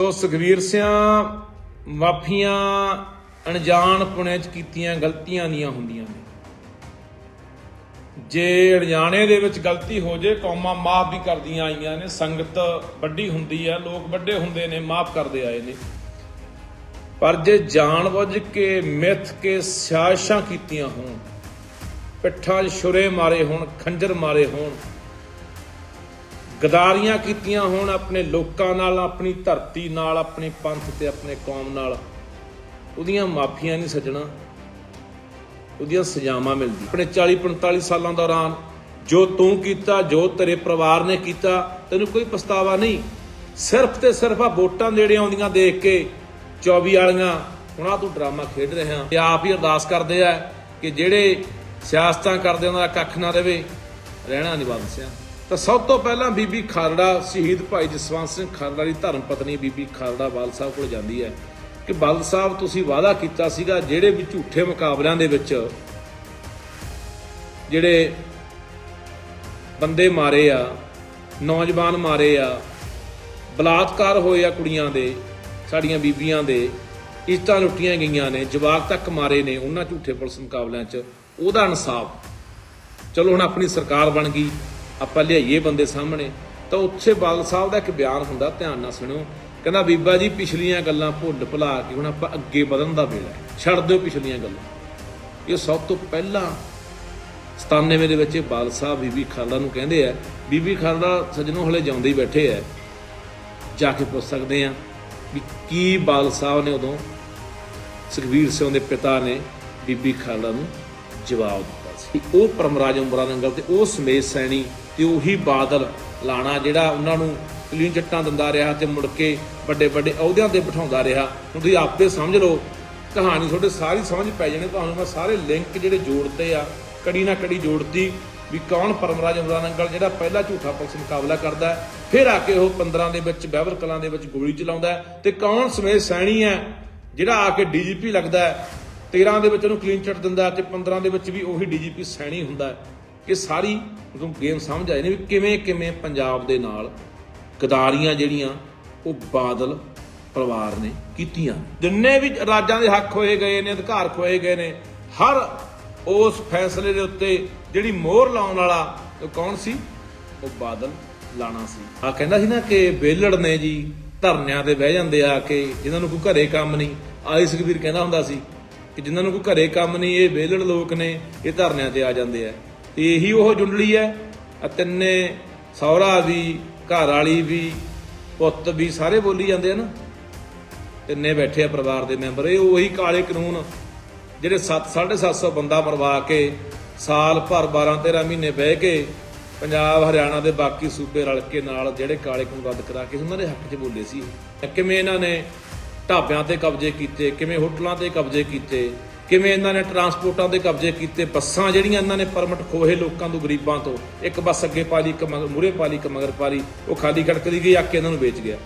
ਸੋ ਸੁਖਵੀਰ ਸਿਆਂ, ਮਾਫੀਆਂ ਅਣਜਾਣ ਪੁਣੇ ਚ ਕੀਤੀਆਂ ਗਲਤੀਆਂ ਦੀਆਂ ਹੁੰਦੀਆਂ ਨੇ। ਜੇ ਅਣਜਾਣੇ ਦੇ ਵਿੱਚ ਗਲਤੀ ਹੋ ਜੇ, ਕੌਮਾਂ ਮਾਫ ਵੀ ਕਰਦੀਆਂ ਆਈਆਂ ਨੇ, ਸੰਗਤ ਵੱਡੀ ਹੁੰਦੀ ਆ, ਲੋਕ ਵੱਡੇ ਹੁੰਦੇ ਨੇ, ਮਾਫ ਕਰਦੇ ਆਏ ਨੇ। ਪਰ ਜੇ ਜਾਣਬੁੱਝ ਕੇ, ਮਿੱਥ ਕੇ ਸਿਆਸ਼ਾਂ ਕੀਤੀਆਂ ਹੋਣ, ਪਿੱਠਾਂ 'ਚ ਛੁਰੇ ਮਾਰੇ ਹੋਣ, ਖੰਜਰ ਮਾਰੇ ਹੋਣ ਗਦਾਰੀਆਂ ਕੀਤੀਆਂ ਹੋਣ ਆਪਣੇ ਲੋਕਾਂ ਨਾਲ, ਆਪਣੀ ਧਰਤੀ ਨਾਲ, ਆਪਣੇ ਪੰਥ ਤੇ ਆਪਣੇ ਕੌਮ ਨਾਲ। ਉਹਦੀਆਂ ਮਾਫੀਆਂ ਨਹੀਂ ਸੱਜਣਾ। ਉਹਦੀਆਂ ਸਜ਼ਾਵਾਂ ਮਿਲਦੀ ਆਪਣੇ 40 45 ਸਾਲਾਂ ਦੌਰਾਨ ਜੋ ਤੂੰ ਕੀਤਾ, ਜੋ ਤੇਰੇ ਪਰਿਵਾਰ ਨੇ ਕੀਤਾ, ਤੈਨੂੰ ਕੋਈ ਪਛਤਾਵਾ ਨਹੀਂ। ਸਿਰਫ ਤੇ ਸਿਰਫ ਆ ਵੋਟਾਂ ਨੇੜੇ ਆਉਂਦੀਆਂ ਦੇਖ ਕੇ 24 ਵਾਲੀਆਂ। ਹੁਣ ਆ ਤੂੰ ਡਰਾਮਾ ਖੇਡ ਰਿਹਾ। ਤੇ ਆਪ ਹੀ ਅਰਦਾਸ ਕਰਦੇ ਆ ਕਿ ਜਿਹੜੇ ਸਿਆਸਤਾਂ ਕਰਦੇ ਉਹਨਾਂ ਦਾ ਕੱਖ ਨਾ ਰਵੇ। ਰਹਿਣਾ ਨਹੀਂ ਬੰਸਿਆ ਤਾਂ ਸਭ ਤੋਂ ਪਹਿਲਾਂ ਬੀਬੀ ਖਾਲੜਾ ਸ਼ਹੀਦ ਭਾਈ ਜਸਵੰਤ ਸਿੰਘ ਖਾਲੜਾ ਦੀ ਧਰਮ ਪਤਨੀ ਬੀਬੀ ਖਾਲੜਾ ਬਾਲ ਸਾਹਿਬ ਕੋਲ ਜਾਂਦੀ ਹੈ ਕਿ ਬਾਲ ਸਾਹਿਬ, ਤੁਸੀਂ ਵਾਅਦਾ ਕੀਤਾ ਸੀਗਾ ਜਿਹੜੇ ਵੀ ਝੂਠੇ ਮੁਕਾਬਲਿਆਂ ਦੇ ਵਿੱਚ ਜਿਹੜੇ ਬੰਦੇ ਮਾਰੇ ਆ, ਨੌਜਵਾਨ ਮਾਰੇ ਆ, ਬਲਾਤਕਾਰ ਹੋਏ ਆ ਕੁੜੀਆਂ ਦੇ, ਸਾਡੀਆਂ ਬੀਬੀਆਂ ਦੇ ਇੱਜ਼ਤਾਂ ਲੁੱਟੀਆਂ ਗਈਆਂ ਨੇ, ਜਵਾਕ ਤੱਕ ਮਾਰੇ ਨੇ ਉਹਨਾਂ ਝੂਠੇ ਪੁਲਿਸ ਮੁਕਾਬਲਿਆਂ 'ਚ, ਉਹਦਾ ਇਨਸਾਫ। ਚਲੋ ਹੁਣ ਆਪਣੀ ਸਰਕਾਰ ਬਣ ਗਈ। ਆਪਾਂ ਲਿਆਈਏ ਬੰਦੇ ਸਾਹਮਣੇ, ਤਾਂ ਉੱਥੇ ਬਾਦਲ ਸਾਹਿਬ ਦਾ ਇੱਕ ਬਿਆਨ ਹੁੰਦਾ, ਧਿਆਨ ਨਾਲ ਸੁਣਿਓ। ਕਹਿੰਦਾ, ਬੀਬਾ ਜੀ, ਪਿਛਲੀਆਂ ਗੱਲਾਂ ਭੁੱਲ ਭੁਲਾ ਕੇ ਹੁਣ ਆਪਾਂ ਅੱਗੇ ਵਧਣ ਦਾ ਵੇਲਾ ਛੱਡ ਦਿਓ ਪਿਛਲੀਆਂ ਗੱਲਾਂ। ਇਹ ਸਭ ਤੋਂ ਪਹਿਲਾਂ 97 ਦੇ ਵਿੱਚ ਇਹ ਬਾਦਲ ਸਾਹਿਬ ਬੀਬੀ ਖਾਲੜਾ ਨੂੰ ਕਹਿੰਦੇ ਆ, ਬੀਬੀ ਖਾਲੜਾ ਸੱਜਣੋਂ ਹਲੇ ਜਿਉਂਦੇ ਹੀ ਬੈਠੇ ਆ। ਜਾ ਕੇ ਪੁੱਛ ਸਕਦੇ ਆ ਵੀ ਕੀ ਬਾਲ ਸਾਹਿਬ ਨੇ ਉਦੋਂ ਸੁਖਵੀਰ ਸਿੰਘ ਦੇ ਪਿਤਾ ਨੇ ਬੀਬੀ ਖਾਲੜਾ ਨੂੰ ਜਵਾਬ ਦਿੱਤਾ ਸੀ। ਉਹ ਪਰਮਰਾਜ ਉਮਰਾਂ ਨੰਗਲ ਤੇ ਉਹ ਸਮੇਤ ਸੈਣੀ ਤੇ ਉਹੀ ਬਾਦਲ ਲਾਣਾ ਜਿਹੜਾ ਉਹਨਾਂ ਨੂੰ ਕਲੀਨ ਚਿੱਟਾਂ ਦਿੰਦਾ ਰਿਹਾ ਤੇ ਮੁੜ ਕੇ ਵੱਡੇ ਵੱਡੇ ਅਹੁਦਿਆਂ ਤੇ ਬਿਠਾਉਂਦਾ ਰਿਹਾ। ਹੁਣ ਤੁਸੀਂ ਆਪੇ ਸਮਝ ਲਓ ਕਹਾਣੀ ਤੁਹਾਡੇ ਸਾਰੀ ਸਮਝ ਪੈ ਜਾਣੀ ਤੁਹਾਨੂੰ ਮੈਂ ਸਾਰੇ ਲਿੰਕ ਜਿਹੜੇ ਜੋੜਤੇ ਆ ਕੜੀ ਨਾ ਕੜੀ ਜੋੜਤੀ ਵੀ ਕੌਣ ਪਰਮਰਾਜ ਉਮਰਾਂ ਨੰਗਲ ਜਿਹੜਾ ਪਹਿਲਾ ਝੂਠਾ ਪੁਲਿਸ ਮੁਕਾਬਲਾ ਕਰਦਾ ਫਿਰ ਆ ਕੇ ਉਹ 15 ਦੇ ਵਿੱਚ ਬਹਿਵਰ ਕਲਾਂ ਦੇ ਵਿੱਚ ਗੋਲੀ ਚਲਾਉਂਦਾ ਹੈ, ਤੇ ਕੌਣ ਸਮੇਤ ਸੈਣੀ ਹੈ ਜਿਹੜਾ ਆ ਕੇ ਡੀਜੀਪੀ ਲੱਗਦਾ ਹੈ 13 ਦੇ ਵਿੱਚ ਉਹਨੂੰ ਕਲੀਨ ਚਿੱਟ ਦਿੰਦਾ ਹੈ ਤੇ 15 ਦੇ ਵਿੱਚ ਵੀ ਉਹੀ ਡੀਜੀਪੀ ਸੈਣੀ ਹੁੰਦਾ ਇਹ ਸਾਰੀ ਗੇਮ ਸਮਝ ਆਏ ਨੇ ਵੀ ਕਿਵੇਂ ਕਿਵੇਂ ਪੰਜਾਬ ਦੇ ਨਾਲ ਗਦਾਰੀਆਂ ਜਿਹੜੀਆਂ ਉਹ ਬਾਦਲ ਪਰਿਵਾਰ ਨੇ ਕੀਤੀਆਂ। ਜਿੰਨੇ ਵੀ ਰਾਜਾਂ ਦੇ ਹੱਕ ਹੋਏ ਗਏ ਨੇ, ਅਧਿਕਾਰ ਖੋਏ ਗਏ ਨੇ, ਹਰ ਉਸ ਫੈਸਲੇ ਦੇ ਉੱਤੇ ਜਿਹੜੀ ਮੋਹਰ ਲਾਉਣ ਵਾਲਾ ਉਹ ਕੌਣ ਸੀ? ਉਹ ਬਾਦਲ ਲਾਣਾ ਸੀ। ਆ ਕਹਿੰਦਾ ਸੀ ਨਾ ਕਿ ਵੇਲੜ ਨੇ ਜੀ ਧਰਨਿਆਂ ਤੇ ਬਹਿ ਜਾਂਦੇ ਆ ਕੇ ਜਿਨ੍ਹਾਂ ਨੂੰ ਕੋਈ ਘਰੇ ਕੰਮ ਨਹੀਂ। ਆਈ ਸੁਖਬੀਰ ਕਹਿੰਦਾ ਹੁੰਦਾ ਸੀ ਕਿ ਜਿਨ੍ਹਾਂ ਨੂੰ ਕੋਈ ਘਰੇ ਕੰਮ ਨਹੀਂ, ਇਹ ਵੇਲੜ ਲੋਕ ਨੇ, ਇਹ ਧਰਨਿਆਂ ਤੇ ਆ ਜਾਂਦੇ ਆ। ਇਹੀ ਉਹ ਜੁੰਡਲੀ ਹੈ ਆ ਤਿੰਨੇ ਸਹੁਰਾ ਵੀ ਘਰ ਵਾਲੀ ਵੀ, ਪੁੱਤ ਵੀ ਸਾਰੇ ਬੋਲੀ ਜਾਂਦੇ ਆ ਨਾ। ਤਿੰਨੇ ਬੈਠੇ ਆ ਪਰਿਵਾਰ ਦੇ ਮੈਂਬਰ। ਇਹ ਉਹੀ ਕਾਲੇ ਕਾਨੂੰਨ ਜਿਹੜੇ 7 750 ਬੰਦਾ ਮਰਵਾ ਕੇ ਸਾਲ ਭਰ 12 13 ਮਹੀਨੇ ਬਹਿ ਕੇ ਪੰਜਾਬ, ਹਰਿਆਣਾ ਦੇ ਬਾਕੀ ਸੂਬੇ ਰਲ ਕੇ ਨਾਲ ਜਿਹੜੇ ਕਾਲੇ ਕਾਨੂੰਨ ਰੱਦ ਕਰਾ ਕੇ ਉਹਨਾਂ ਦੇ ਹੱਕ 'ਚ ਬੋਲੇ ਸੀ। ਕਿਵੇਂ ਇਹਨਾਂ ਨੇ ਢਾਬਿਆਂ ਤੇ ਕਬਜ਼ੇ ਕੀਤੇ, ਕਿਵੇਂ ਹੋਟਲਾਂ ਤੇ ਕਬਜ਼ੇ ਕੀਤੇ ਕਿਵੇਂ ਇਹਨਾਂ ਨੇ ਟਰਾਂਸਪੋਰਟਾਂ ਦੇ ਕਬਜ਼ੇ ਕੀਤੇ? ਬੱਸਾਂ ਜਿਹੜੀਆਂ ਇਹਨਾਂ ਨੇ ਪਰਮਿਟ ਖੋਹੇ ਲੋਕਾਂ ਤੋਂ, ਗਰੀਬਾਂ ਤੋਂ। ਇੱਕ ਬੱਸ ਅੱਗੇ ਪਾ ਲਈ ਇੱਕ ਮਗਰ ਮੂਰੇ ਪਾ ਲਈ ਇੱਕ ਮਗਰ ਪਾ ਲਈ ਉਹ ਖਾਲੀ ਖੜਕਦੀ ਗਈ, ਆ ਕੇ ਇਹਨਾਂ ਨੂੰ ਵੇਚ ਗਿਆ।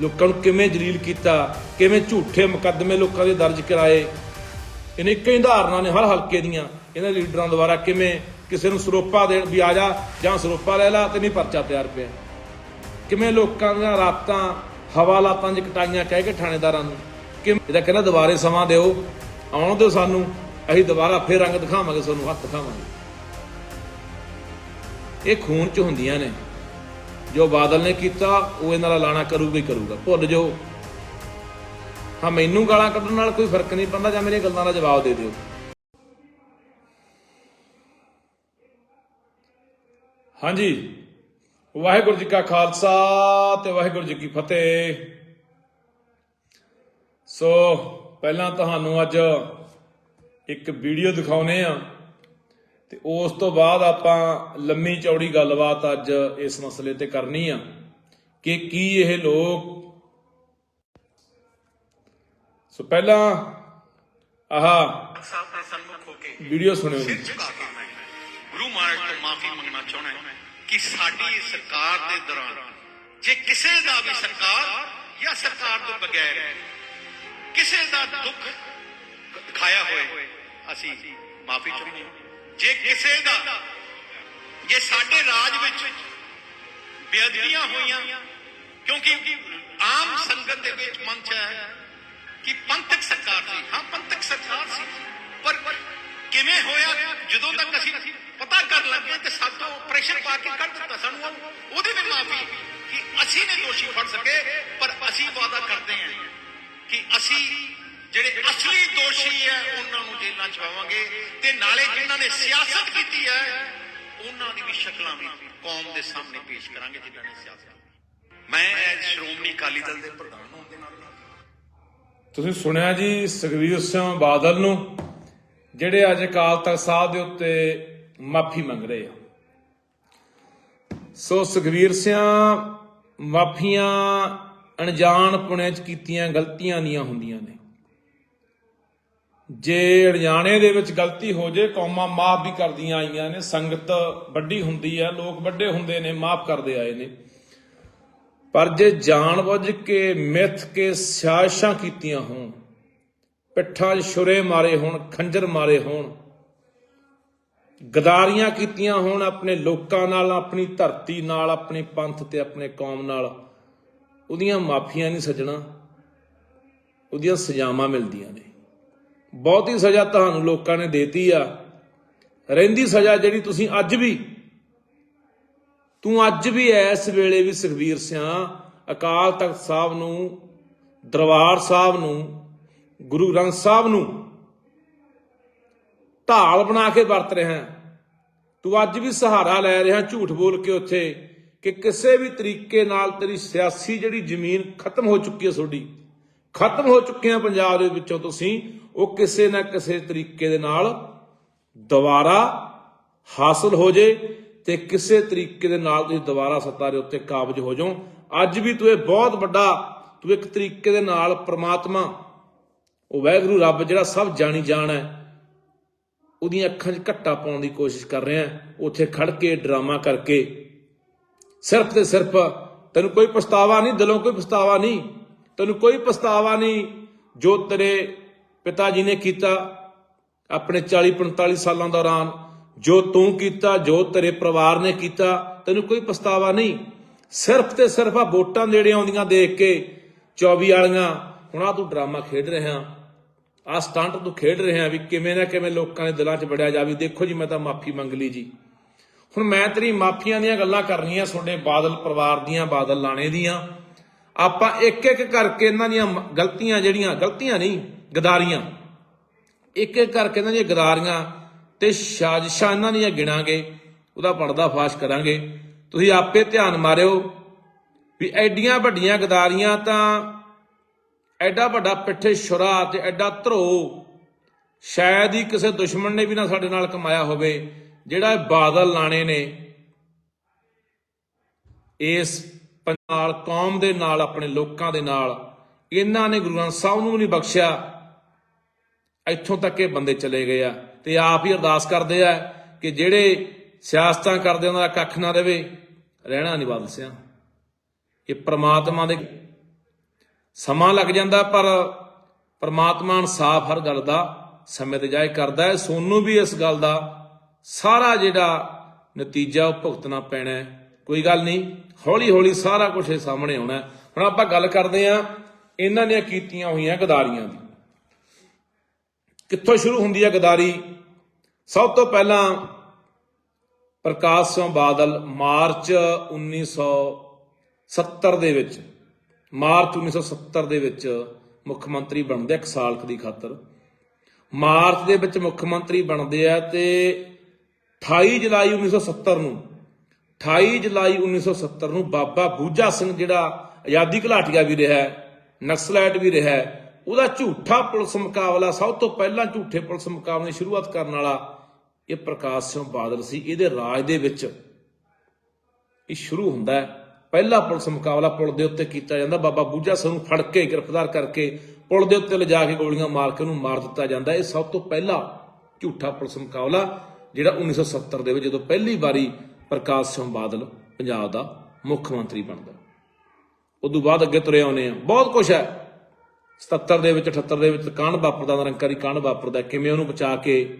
ਲੋਕਾਂ ਨੂੰ ਕਿਵੇਂ ਜਲੀਲ ਕੀਤਾ? ਕਿਵੇਂ ਝੂਠੇ ਮੁਕੱਦਮੇ ਲੋਕਾਂ ਦੇ ਦਰਜ ਕਰਾਏ? ਇਹਨੇ ਕਈ ਉਦਾਹਰਨਾਂ ਨੇ ਹਰ ਹਲਕੇ ਦੀਆਂ। ਇਹਨਾਂ ਲੀਡਰਾਂ ਦੁਆਰਾ ਕਿਵੇਂ ਕਿਸੇ ਨੂੰ ਸਰੋਪਾ ਦੇਣ ਵੀ ਆ ਜਾ, ਜਾਂ ਸਰੋਪਾ ਲੈ ਲਾ ਤੇ ਨਹੀਂ ਪਰਚਾ ਤਿਆਰ ਪਿਆ। ਕਿਵੇਂ ਲੋਕਾਂ ਦੀਆਂ ਰਾਤਾਂ ਹਵਾਲਾਤਾਂ 'ਚ ਕਟਾਈਆਂ ਕਹਿ ਕੇ ਥਾਣੇਦਾਰਾਂ ਨੂੰ? ਕਿ ਇਹਦਾ ਕਹਿੰਦਾ, ਦੁਬਾਰੇ ਸਮਾਂ ਦਿਓ। ਆਉਣ ਦਿਓ ਸਾਨੂੰ, ਅਸੀਂ ਦੁਬਾਰਾ ਫੇਰ ਰੰਗ ਦਿਖਾਵਾਂਗੇ, ਤੁਹਾਨੂੰ ਹੱਥ ਦਿਖਾਵਾਂਗੇ। ਇਹ ਖੂਨ 'ਚ ਹੁੰਦੀਆਂ ਨੇ। ਜੋ ਬਾਦਲ ਨੇ ਕੀਤਾ, ਉਹ ਇਹਨਾਂ ਦਾ ਲਾਣਾ ਕਰੂਗਾ ਹੀ ਕਰੂਗਾ। ਭੁੱਲ ਜਾਓ। ਹਾਂ, ਮੈਨੂੰ ਗਾਲਾਂ ਕੱਢਣ ਨਾਲ ਕੋਈ ਫ਼ਰਕ ਨਹੀਂ ਪੈਂਦਾ, ਜਾਂ ਮੇਰੀਆਂ ਗੱਲਾਂ ਦਾ ਜਵਾਬ ਦੇ ਦਿਓ। ਹਾਂਜੀ। ਵਾਹਿਗੁਰੂ ਜੀ ਕਾ ਖਾਲਸਾ ਤੇ ਵਾਹਿਗੁਰੂ ਜੀ ਕੀ ਫਤਿਹ। ਸੋ ਪਹਿਲਾਂ ਤੁਹਾਨੂੰ ਅੱਜ ਇੱਕ ਵੀਡੀਓ ਦਿਖਾਉਨੇ ਆ ਤੇ ਉਸ ਤੋਂ ਬਾਅਦ ਆਪਾਂ ਲੰਮੀ ਚੌੜੀ ਗੱਲਬਾਤ ਅੱਜ ਇਸ ਮਸਲੇ ਤੇ ਕਰਨੀ ਆ ਕਿ ਕੀ ਇਹ ਲੋਕ ਸੋ ਪਹਿਲਾਂ ਆਹ ਸਾਹਿਬ ਦੇ ਸਨਮੁਖ ਹੋ ਕੇ ਵੀਡੀਓ ਸੁਣਿਓ ਗੁਰੂ ਮਹਾਰਾਜ ਤੋਂ ਮਾਫੀ ਮੰਗਣਾ ਚਾਹੁੰਦਾ ਕਿ ਸਾਡੀ ਸਰਕਾਰ ਦੇ ਦੌਰਾਨ ਜੇ ਕਿਸੇ ਦਾ ਵੀ ਸਰਕਾਰ ਜਾਂ ਸਰਕਾਰ ਤੋਂ ਬਗੈਰ ਕਿਸੇ ਦਾ ਦੁੱਖ ਦਿਖਾਇਆ ਹੋਏ ਅਸੀਂ ਮਾਫੀ ਚਾਹੁੰਦੇ ਹਾਂ। ਜੇ ਕਿਸੇ ਦਾ ਜੇ ਸਾਡੇ ਰਾਜ ਵਿੱਚ ਬੇਅਦਬੀਆਂ ਹੋਈਆਂ ਕਿਉਂਕਿ ਆਮ ਸੰਗਤ ਦੇ ਵਿੱਚ ਮਨ ਚ ਹੈ ਕਿ ਪੰਥਕ ਸਰਕਾਰ ਸੀ। ਹਾਂ ਪੰਥਕ ਸਰਕਾਰ ਸੀ। ਪਰ ਕਿਵੇਂ ਹੋਇਆ? ਜਦੋਂ ਤੱਕ ਅਸੀਂ ਪਤਾ ਕਰਨ ਲੱਗੇ ਤੇ ਸਾਤੋਂ ਪ੍ਰੈਸ਼ਰ ਪਾ ਕੇ ਕੱਢ ਦਿੱਤਾ ਸਾਨੂੰ ਉਹ- ਉਹਦੀ ਵੀ ਮਾਫੀ ਕਿ ਅਸੀਂ ਨੇ ਦੋਸ਼ੀ ਫੜ ਸਕੇ ਪਰ ਅਸੀਂ ਵਾਅਦਾ ਕਰਦੇ ਹਾਂ। ਕਿ ਅਸੀਂ ਜਿਹੜੇ ਅਸਲੀ ਦੋਸ਼ੀ ਹੈ, ਉਹਨਾਂ ਨੂੰ ਜੇਲ੍ਹਾਂ ਚ ਪਾਵਾਂਗੇ ਤੇ ਨਾਲੇ ਜਿਨ੍ਹਾਂ ਨੇ ਸਿਆਸਤ ਕੀਤੀ ਹੈ, ਉਹਨਾਂ ਦੀ ਵੀ ਸ਼ਕਲਾਂ ਵੀ ਕੌਮ ਦੇ ਸਾਹਮਣੇ ਪੇਸ਼ ਕਰਾਂਗੇ, ਜਿਨ੍ਹਾਂ ਨੇ ਸਿਆਸਤ ਮੈਂ ਸ਼੍ਰੋਮਣੀ ਅਕਾਲੀ ਦਲ ਦੇ ਪ੍ਰਧਾਨ ਹੋਣ ਦੇ ਨਾਤੇ ਤੁਸੀਂ ਸੁਣਿਆ ਜੀ ਸੁਖਵੀਰ ਸਿੰਘ ਬਾਦਲ ਨੂੰ, ਜਿਹੜੇ ਅੱਜ ਅਕਾਲ ਤਖਤ ਸਾਹਿਬ ਦੇ ਉੱਤੇ ਮਾਫੀ ਮੰਗ ਰਹੇ ਆ। ਸੋ ਸੁਖਵੀਰ ਸਿੰਘ, ਮਾਫੀਆਂ ਅਣਜਾਣ ਪੁਣੇ ਚ ਕੀਤੀਆਂ ਗਲਤੀਆਂ ਦੀਆਂ ਹੁੰਦੀਆਂ ਨੇ। ਜੇ ਅਣਜਾਣੇ ਦੇ ਵਿੱਚ ਗਲਤੀ ਹੋ ਜੇ, ਕੌਮਾਂ ਮਾਫ ਵੀ ਕਰਦੀਆਂ ਆਈਆਂ ਨੇ। ਸੰਗਤ ਵੱਡੀ ਹੁੰਦੀ ਹੈ ਲੋਕ ਵੱਡੇ ਹੁੰਦੇ ਨੇ, ਮਾਫ ਕਰਦੇ ਆਏ ਨੇ। ਪਰ ਜੇ ਜਾਣਬੁੱਝ ਕੇ, ਮਿੱਥ ਕੇ ਸਿਆਸ਼ਾਂ ਕੀਤੀਆਂ ਹੋਣ, ਪਿੱਠਾਂ 'ਚ ਛੁਰੇ ਮਾਰੇ ਹੋਣ, ਖੰਜਰ ਮਾਰੇ ਹੋਣ, ਗਦਾਰੀਆਂ ਕੀਤੀਆਂ ਹੋਣ ਆਪਣੇ ਲੋਕਾਂ ਨਾਲ, ਆਪਣੀ ਧਰਤੀ ਨਾਲ, ਆਪਣੇ ਪੰਥ ਤੇ ਆਪਣੇ ਕੌਮ ਨਾਲ ਉਹਦੀਆਂ ਮਾਫੀਆਂ ਨਹੀਂ ਸੱਜਣਾ, ਉਹਦੀਆਂ ਸਜ਼ਾਵਾਂ ਮਿਲਦੀਆਂ ਨੇ। ਬਹੁਤੀ ਸਜ਼ਾ ਤੁਹਾਨੂੰ ਲੋਕਾਂ ਨੇ ਦੇਤੀ ਆ। ਰਹਿੰਦੀ ਸਜ਼ਾ ਜਿਹੜੀ ਤੁਸੀਂ ਅੱਜ ਵੀ, ਤੂੰ ਅੱਜ ਵੀ ਇਸ ਵੇਲੇ ਵੀ ਸੁਖਵੀਰ ਸਿਆ ਅਕਾਲ ਤਖਤ ਸਾਹਿਬ ਨੂੰ, ਦਰਬਾਰ ਸਾਹਿਬ ਨੂੰ, ਗੁਰੂ ਗ੍ਰੰਥ ਸਾਹਿਬ ਨੂੰ ਢਾਲ ਬਣਾ ਕੇ ਵਰਤ ਰਿਹਾ। ਤੂੰ ਅੱਜ ਵੀ ਸਹਾਰਾ ਲੈ ਰਿਹਾ ਝੂਠ ਬੋਲ ਕੇ ਉੱਥੇ। ਕਿ ਕਿਸੇ ਵੀ ਤਰੀਕੇ ਨਾਲ ਤੇਰੀ ਸਿਆਸੀ ਜਿਹੜੀ ਜ਼ਮੀਨ ਖਤਮ ਹੋ ਚੁੱਕੀ ਹੈ ਤੁਹਾਡੀ, ਖਤਮ ਹੋ ਚੁੱਕੇ ਆ ਪੰਜਾਬ ਦੇ ਵਿੱਚੋਂ ਤੁਸੀਂ, ਉਹ ਕਿਸੇ ਨਾ ਕਿਸੇ ਤਰੀਕੇ ਦੇ ਨਾਲ ਦੁਬਾਰਾ ਹਾਸਲ ਹੋ ਜੇ ਤੇ ਕਿਸੇ ਤਰੀਕੇ ਦੇ ਨਾਲ ਤੁਸੀਂ ਦੁਬਾਰਾ ਸੱਤਾ ਦੇ ਉੱਤੇ ਕਾਬਜ ਹੋ ਜਾਓ। ਅੱਜ ਵੀ ਤੂੰ ਇਹ ਬਹੁਤ ਵੱਡਾ, ਤੂੰ ਇੱਕ ਤਰੀਕੇ ਦੇ ਨਾਲ ਪ੍ਰਮਾਤਮਾ, ਉਹ ਵਾਹਿਗੁਰੂ ਰੱਬ ਜਿਹੜਾ ਸਭ ਜਾਣੀ ਜਾਣ ਹੈ, ਉਹਦੀਆਂ ਅੱਖਾਂ 'ਚ ਘੱਟਾ ਪਾਉਣ ਦੀ ਕੋਸ਼ਿਸ਼ ਕਰ ਰਿਹਾ ਉੱਥੇ ਖੜ ਕੇ ਡਰਾਮਾ ਕਰਕੇ ਸਿਰਫ ਤੇ ਸਿਰਫ ਤੈਨੂੰ ਕੋਈ ਪਛਤਾਵਾ ਨਹੀਂ, ਦਿਲੋਂ ਕੋਈ ਪਛਤਾਵਾ ਨਹੀਂ, ਤੈਨੂੰ ਕੋਈ ਪਛਤਾਵਾ ਨਹੀਂ ਜੋ ਤੇਰੇ ਪਿਤਾ ਜੀ ਨੇ ਕੀਤਾ ਆਪਣੇ 40 45 ਸਾਲਾਂ ਦੌਰਾਨ, ਜੋ ਤੂੰ ਕੀਤਾ, ਜੋ ਤੇਰੇ ਪਰਿਵਾਰ ਨੇ ਕੀਤਾ, ਤੈਨੂੰ ਕੋਈ ਪਛਤਾਵਾ ਨਹੀਂ। ਸਿਰਫ ਤੇ ਸਿਰਫ ਆ ਵੋਟਾਂ ਨੇੜੇ ਆਉਂਦੀਆਂ ਦੇਖ ਕੇ 24 ਵਾਲੀਆਂ, ਹੁਣ ਆ ਤੂੰ ਡਰਾਮਾ ਖੇਡ ਰਿਹਾ ਆ ਸਟੰਟ ਤੂੰ ਖੇਡ ਰਿਹਾ ਵੀ ਕਿਵੇਂ ਨਾ ਕਿਵੇਂ ਲੋਕਾਂ ਦੇ ਦਿਲਾਂ 'ਚ ਵੜਿਆ ਜਾਵੇ, ਦੇਖੋ ਜੀ ਮੈਂ ਤਾਂ ਮਾਫੀ ਮੰਗ ਲਈ ਜੀ। ਹੁਣ ਮੈਂ ਤੇਰੀ ਮਾਫੀਆਂ ਦੀਆਂ ਗੱਲਾਂ ਕਰਨੀਆਂ ਤੁਹਾਡੇ ਬਾਦਲ ਪਰਿਵਾਰ ਦੀਆਂ, ਬਾਦਲ ਲਾਣੇ ਦੀਆਂ। ਆਪਾਂ ਇੱਕ ਇੱਕ ਕਰਕੇ ਇਹਨਾਂ ਦੀਆਂ ਗਲਤੀਆਂ ਜਿਹੜੀਆਂ, ਗਲਤੀਆਂ ਨਹੀਂ, ਗਦਾਰੀਆਂ। ਇੱਕ ਇੱਕ ਕਰਕੇ ਇਹਨਾਂ ਦੀਆਂ ਗਦਾਰੀਆਂ ਤੇ ਸਾਜ਼ਿਸ਼ਾਂ ਇਹਨਾਂ ਦੀਆਂ ਗਿਣਾਂਗੇ, ਉਹਦਾ ਪਰਦਾ ਫਾਸ਼ ਕਰਾਂਗੇ। ਤੁਸੀਂ ਆਪੇ ਧਿਆਨ ਮਾਰਿਓ ਵੀ ਐਡੀਆਂ ਵੱਡੀਆਂ ਗਦਾਰੀਆਂ ਤਾਂ ਐਡਾ ਵੱਡਾ ਪਿੱਠੇ ਸ਼ੁਰਾ ਤੇ ਐਡਾ ਧਰੋ ਸ਼ਾਇਦ ਹੀ ਕਿਸੇ ਦੁਸ਼ਮਣ ਨੇ ਵੀ ਨਾ ਸਾਡੇ ਨਾਲ ਕਮਾਇਆ ਹੋਵੇ। ਜਿਹੜਾ ਬਾਦਲ ਲਾਣੇ ਨੇ, ਇਸ ਨਾਲ, ਕੌਮ ਦੇ ਨਾਲ, ਆਪਣੇ ਲੋਕਾਂ ਦੇ ਨਾਲ, ਇਹਨਾਂ ਨੇ ਗੁਰੂ ਗ੍ਰੰਥ ਸਾਹਿਬ ਨੂੰ ਵੀ ਨਹੀਂ ਬਖਸ਼ਿਆ। ਇੱਥੋਂ ਤੱਕ ਇਹ ਬੰਦੇ ਚਲੇ ਗਏ ਆ ਤੇ ਆਪ ਹੀ ਅਰਦਾਸ ਕਰਦੇ ਆ ਕਿ ਜਿਹੜੇ ਸਿਆਸਤਾਂ ਕਰਦੇ ਉਹਨਾਂ ਦਾ ਕੱਖ ਨਾ ਦੇਵੇ ਰਹਿਣਾ ਨਹੀਂ ਬਾਦਲ ਇਹ ਪ੍ਰਮਾਤਮਾ ਦੇ ਸਮਾਂ ਲੱਗ ਜਾਂਦਾ, ਪਰ ਪ੍ਰਮਾਤਮਾ ਇਨਸਾਫ ਹਰ ਗੱਲ ਦਾ ਸਮੇਂ ਤੇ ਜਾਇ ਕਰਦਾ ਹੈ। ਸੋਨੂੰ ਵੀ ਇਸ ਗੱਲ ਦਾ ਸਾਰਾ ਜਿਹੜਾ ਨਤੀਜਾ ਉਹ ਭੁਗਤਣਾ ਪੈਣਾ ਕੋਈ ਗੱਲ ਨਹੀਂ ਹੌਲੀ ਹੌਲੀ ਸਾਰਾ ਕੁਝ ਇਹ ਸਾਹਮਣੇ ਆਉਣਾ ਹੁਣ ਆਪਾਂ ਗੱਲ ਕਰਦੇ ਆ ਇਹਨਾਂ ਨੇ ਕੀਤੀਆਂ ਹੋਈਆਂ ਗਦਾਰੀਆਂ ਦੀ। ਕਿੱਥੋਂ ਸ਼ੁਰੂ ਹੁੰਦੀ ਹੈ ਗਦਾਰੀ? ਸਭ ਤੋਂ ਪਹਿਲਾਂ ਪ੍ਰਕਾਸ਼ ਸਿੰਘ ਬਾਦਲ ਮਾਰਚ 1970 ਦੇ ਵਿੱਚ, ਮਾਰਚ 1970 ਦੇ ਵਿੱਚ ਮੁੱਖ ਮੰਤਰੀ ਬਣਦੇ ਇੱਕ ਸਾਲ ਦੀ ਖਾਤਰ। ਮਾਰਚ ਦੇ ਵਿੱਚ ਮੁੱਖ ਮੰਤਰੀ ਬਣਦੇ ਆ ਤੇ 28 ਜੁਲਾਈ 1970 ਨੂੰ 28 ਜੁਲਾਈ 1970 ਨੂੰ ਬਾਬਾ ਬੂਜਾ ਸਿੰਘ ਜਿਹੜਾ ਆਜ਼ਾਦੀ ਘੁਲਾਟੀਆ ਵੀ ਰਿਹਾ ਹੈ, ਵੀ ਰਿਹਾ ਉਹਦਾ ਝੂਠਾ ਪੁਲਿਸ ਮੁਕਾਬਲਾ ਸਭ ਤੋਂ ਪਹਿਲਾਂ ਝੂਠੇ ਪੁਲਿਸ ਮੁਕਾਬਲੇ ਸ਼ੁਰੂਆਤ ਕਰਨ ਵਾਲਾ ਇਹ ਪ੍ਰਕਾਸ਼ ਸਿੰਘ ਬਾਦਲ ਸੀ ਇਹਦੇ ਰਾਜ ਦੇ ਵਿੱਚ ਇਹ ਸ਼ੁਰੂ ਹੁੰਦਾ ਹੈ। ਪਹਿਲਾ ਪੁਲਿਸ ਮੁਕਾਬਲਾ ਪੁਲ ਦੇ ਉੱਤੇ ਕੀਤਾ ਜਾਂਦਾ ਬਾਬਾ ਬੂਜਾ ਸਿੰਘ ਨੂੰ ਫੜ ਕੇ ਗ੍ਰਿਫਤਾਰ ਕਰਕੇ ਪੁਲ ਦੇ ਉੱਤੇ ਲਿਜਾ ਕੇ ਗੋਲੀਆਂ ਮਾਰ ਕੇ ਉਹਨੂੰ ਮਾਰ ਦਿੱਤਾ ਜਾਂਦਾ। ਇਹ ਸਭ ਤੋਂ ਪਹਿਲਾ ਝੂਠਾ ਪੁਲਿਸ ਮੁਕਾਬਲਾ ਜਿਹੜਾ 1970 ਦੇ ਵਿੱਚ ਜਦੋਂ ਪਹਿਲੀ ਵਾਰੀ ਪ੍ਰਕਾਸ਼ ਸਿੰਘ ਬਾਦਲ ਪੰਜਾਬ ਦਾ ਮੁੱਖ ਮੰਤਰੀ ਬਣਦਾ। ਉਦੋਂ ਬਾਅਦ ਅੱਗੇ ਤੁਰੇ ਆਉਨੇ ਆ ਬਹੁਤ ਕੁਝ ਹੈ। 77 ਦੇ ਵਿੱਚ 78 ਦੇ ਵਿੱਚ ਕਾਂਡ ਵਾਪਰਦਾ, ਨਿਰੰਕਾਰੀ ਕਾਂਡ ਵਾਪਰਦਾ ਕਿਵੇਂ ਉਹਨੂੰ ਬਚਾ ਕੇ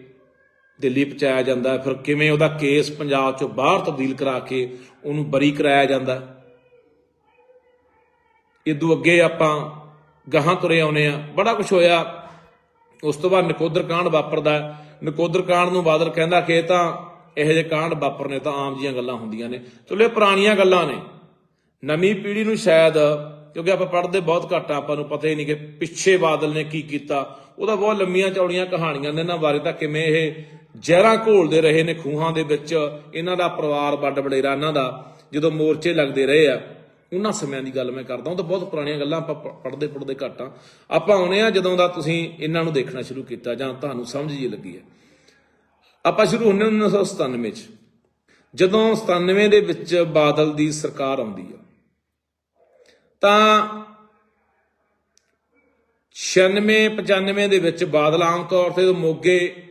ਦਿੱਲੀ ਪਹੁੰਚਾਇਆ ਜਾਂਦਾ ਫਿਰ ਕਿਵੇਂ ਉਹਦਾ ਕੇਸ ਪੰਜਾਬ ਚੋਂ ਬਾਹਰ ਤਬਦੀਲ ਕਰਾ ਕੇ ਉਹਨੂੰ ਬਰੀ ਕਰਾਇਆ ਜਾਂਦਾ ਹੈ। ਇਦੋਂ ਅੱਗੇ ਆਪਾਂ ਗਾਹਾਂ ਤੁਰੇ ਆਉਨੇ ਆ ਬੜਾ ਕੁਝ ਹੋਇਆ। ਉਸ ਤੋਂ ਬਾਅਦ ਨਕੋਦਰ ਕਾਂਡ ਵਾਪਰਦਾ ਨਕੋਦਰ ਕਾਂਡ ਨੂੰ ਬਾਦਲ ਕਹਿੰਦਾ ਕਿ ਇਹ ਤਾਂ ਇਹੋ ਜਿਹੇ ਕਾਂਡ ਵਾਪਰਨੇ ਤਾਂ ਆਮ ਜੀਆਂ ਗੱਲਾਂ ਹੁੰਦੀਆਂ ਨੇ। ਚਲੋ, ਇਹ ਪੁਰਾਣੀਆਂ ਗੱਲਾਂ ਨੇ। ਨਵੀਂ ਪੀੜ੍ਹੀ ਨੂੰ ਸ਼ਾਇਦ, ਕਿਉਂਕਿ ਆਪਾਂ ਪੜ੍ਹਦੇ ਬਹੁਤ ਘੱਟ ਆ, ਆਪਾਂ ਨੂੰ ਪਤਾ ਹੀ ਨਹੀਂ ਕਿ ਪਿੱਛੇ ਬਾਦਲ ਨੇ ਕੀ ਕੀਤਾ। ਉਹਦਾ ਬਹੁਤ ਲੰਮੀਆਂ ਚੌੜੀਆਂ ਕਹਾਣੀਆਂ ਨੇ ਇਹਨਾਂ ਬਾਰੇ ਤਾਂ ਕਿਵੇਂ ਇਹ ਜ਼ਹਿਰਾਂ ਘੋਲਦੇ ਰਹੇ ਨੇ ਖੂਹਾਂ ਦੇ ਵਿੱਚ, ਇਹਨਾਂ ਦਾ ਪਰਿਵਾਰ ਵੱਡ ਵਡੇਰਾ, ਇਹਨਾਂ ਦਾ, ਜਦੋਂ ਮੋਰਚੇ ਲੱਗਦੇ ਰਹੇ ਆ। ਉਹਨਾਂ ਸਮਿਆਂ ਦੀ ਗੱਲ ਮੈਂ ਕਰਦਾ ਉਹ ਤਾਂ ਬਹੁਤ ਪੁਰਾਣੀਆਂ ਗੱਲਾਂ ਆਪਾਂ ਪੜ੍ਹਦੇ ਪੜ੍ਹਦੇ ਘੱਟ ਆ ਆਪਾਂ ਆਉਨੇ ਆ ਜਦੋਂ ਦਾ ਤੁਸੀਂ ਇਹਨਾਂ ਨੂੰ ਦੇਖਣਾ ਸ਼ੁਰੂ ਕੀਤਾ ਜਾਂ ਤੁਹਾਨੂੰ ਸਮਝ ਜੀ ਲੱਗੀ ਹੈ। ਆਪਾਂ ਸ਼ੁਰੂ ਹੁੰਨੇ 1997 ਚ। ਜਦੋਂ 97 ਦੇ ਵਿੱਚ ਬਾਦਲ ਦੀ ਸਰਕਾਰ ਆਉਂਦੀ ਆ, ਤਾਂ 96 95 ਦੇ ਵਿੱਚ ਬਾਦਲ ਆਮ ਤੌਰ ਤੇ ਮੋਗੇ,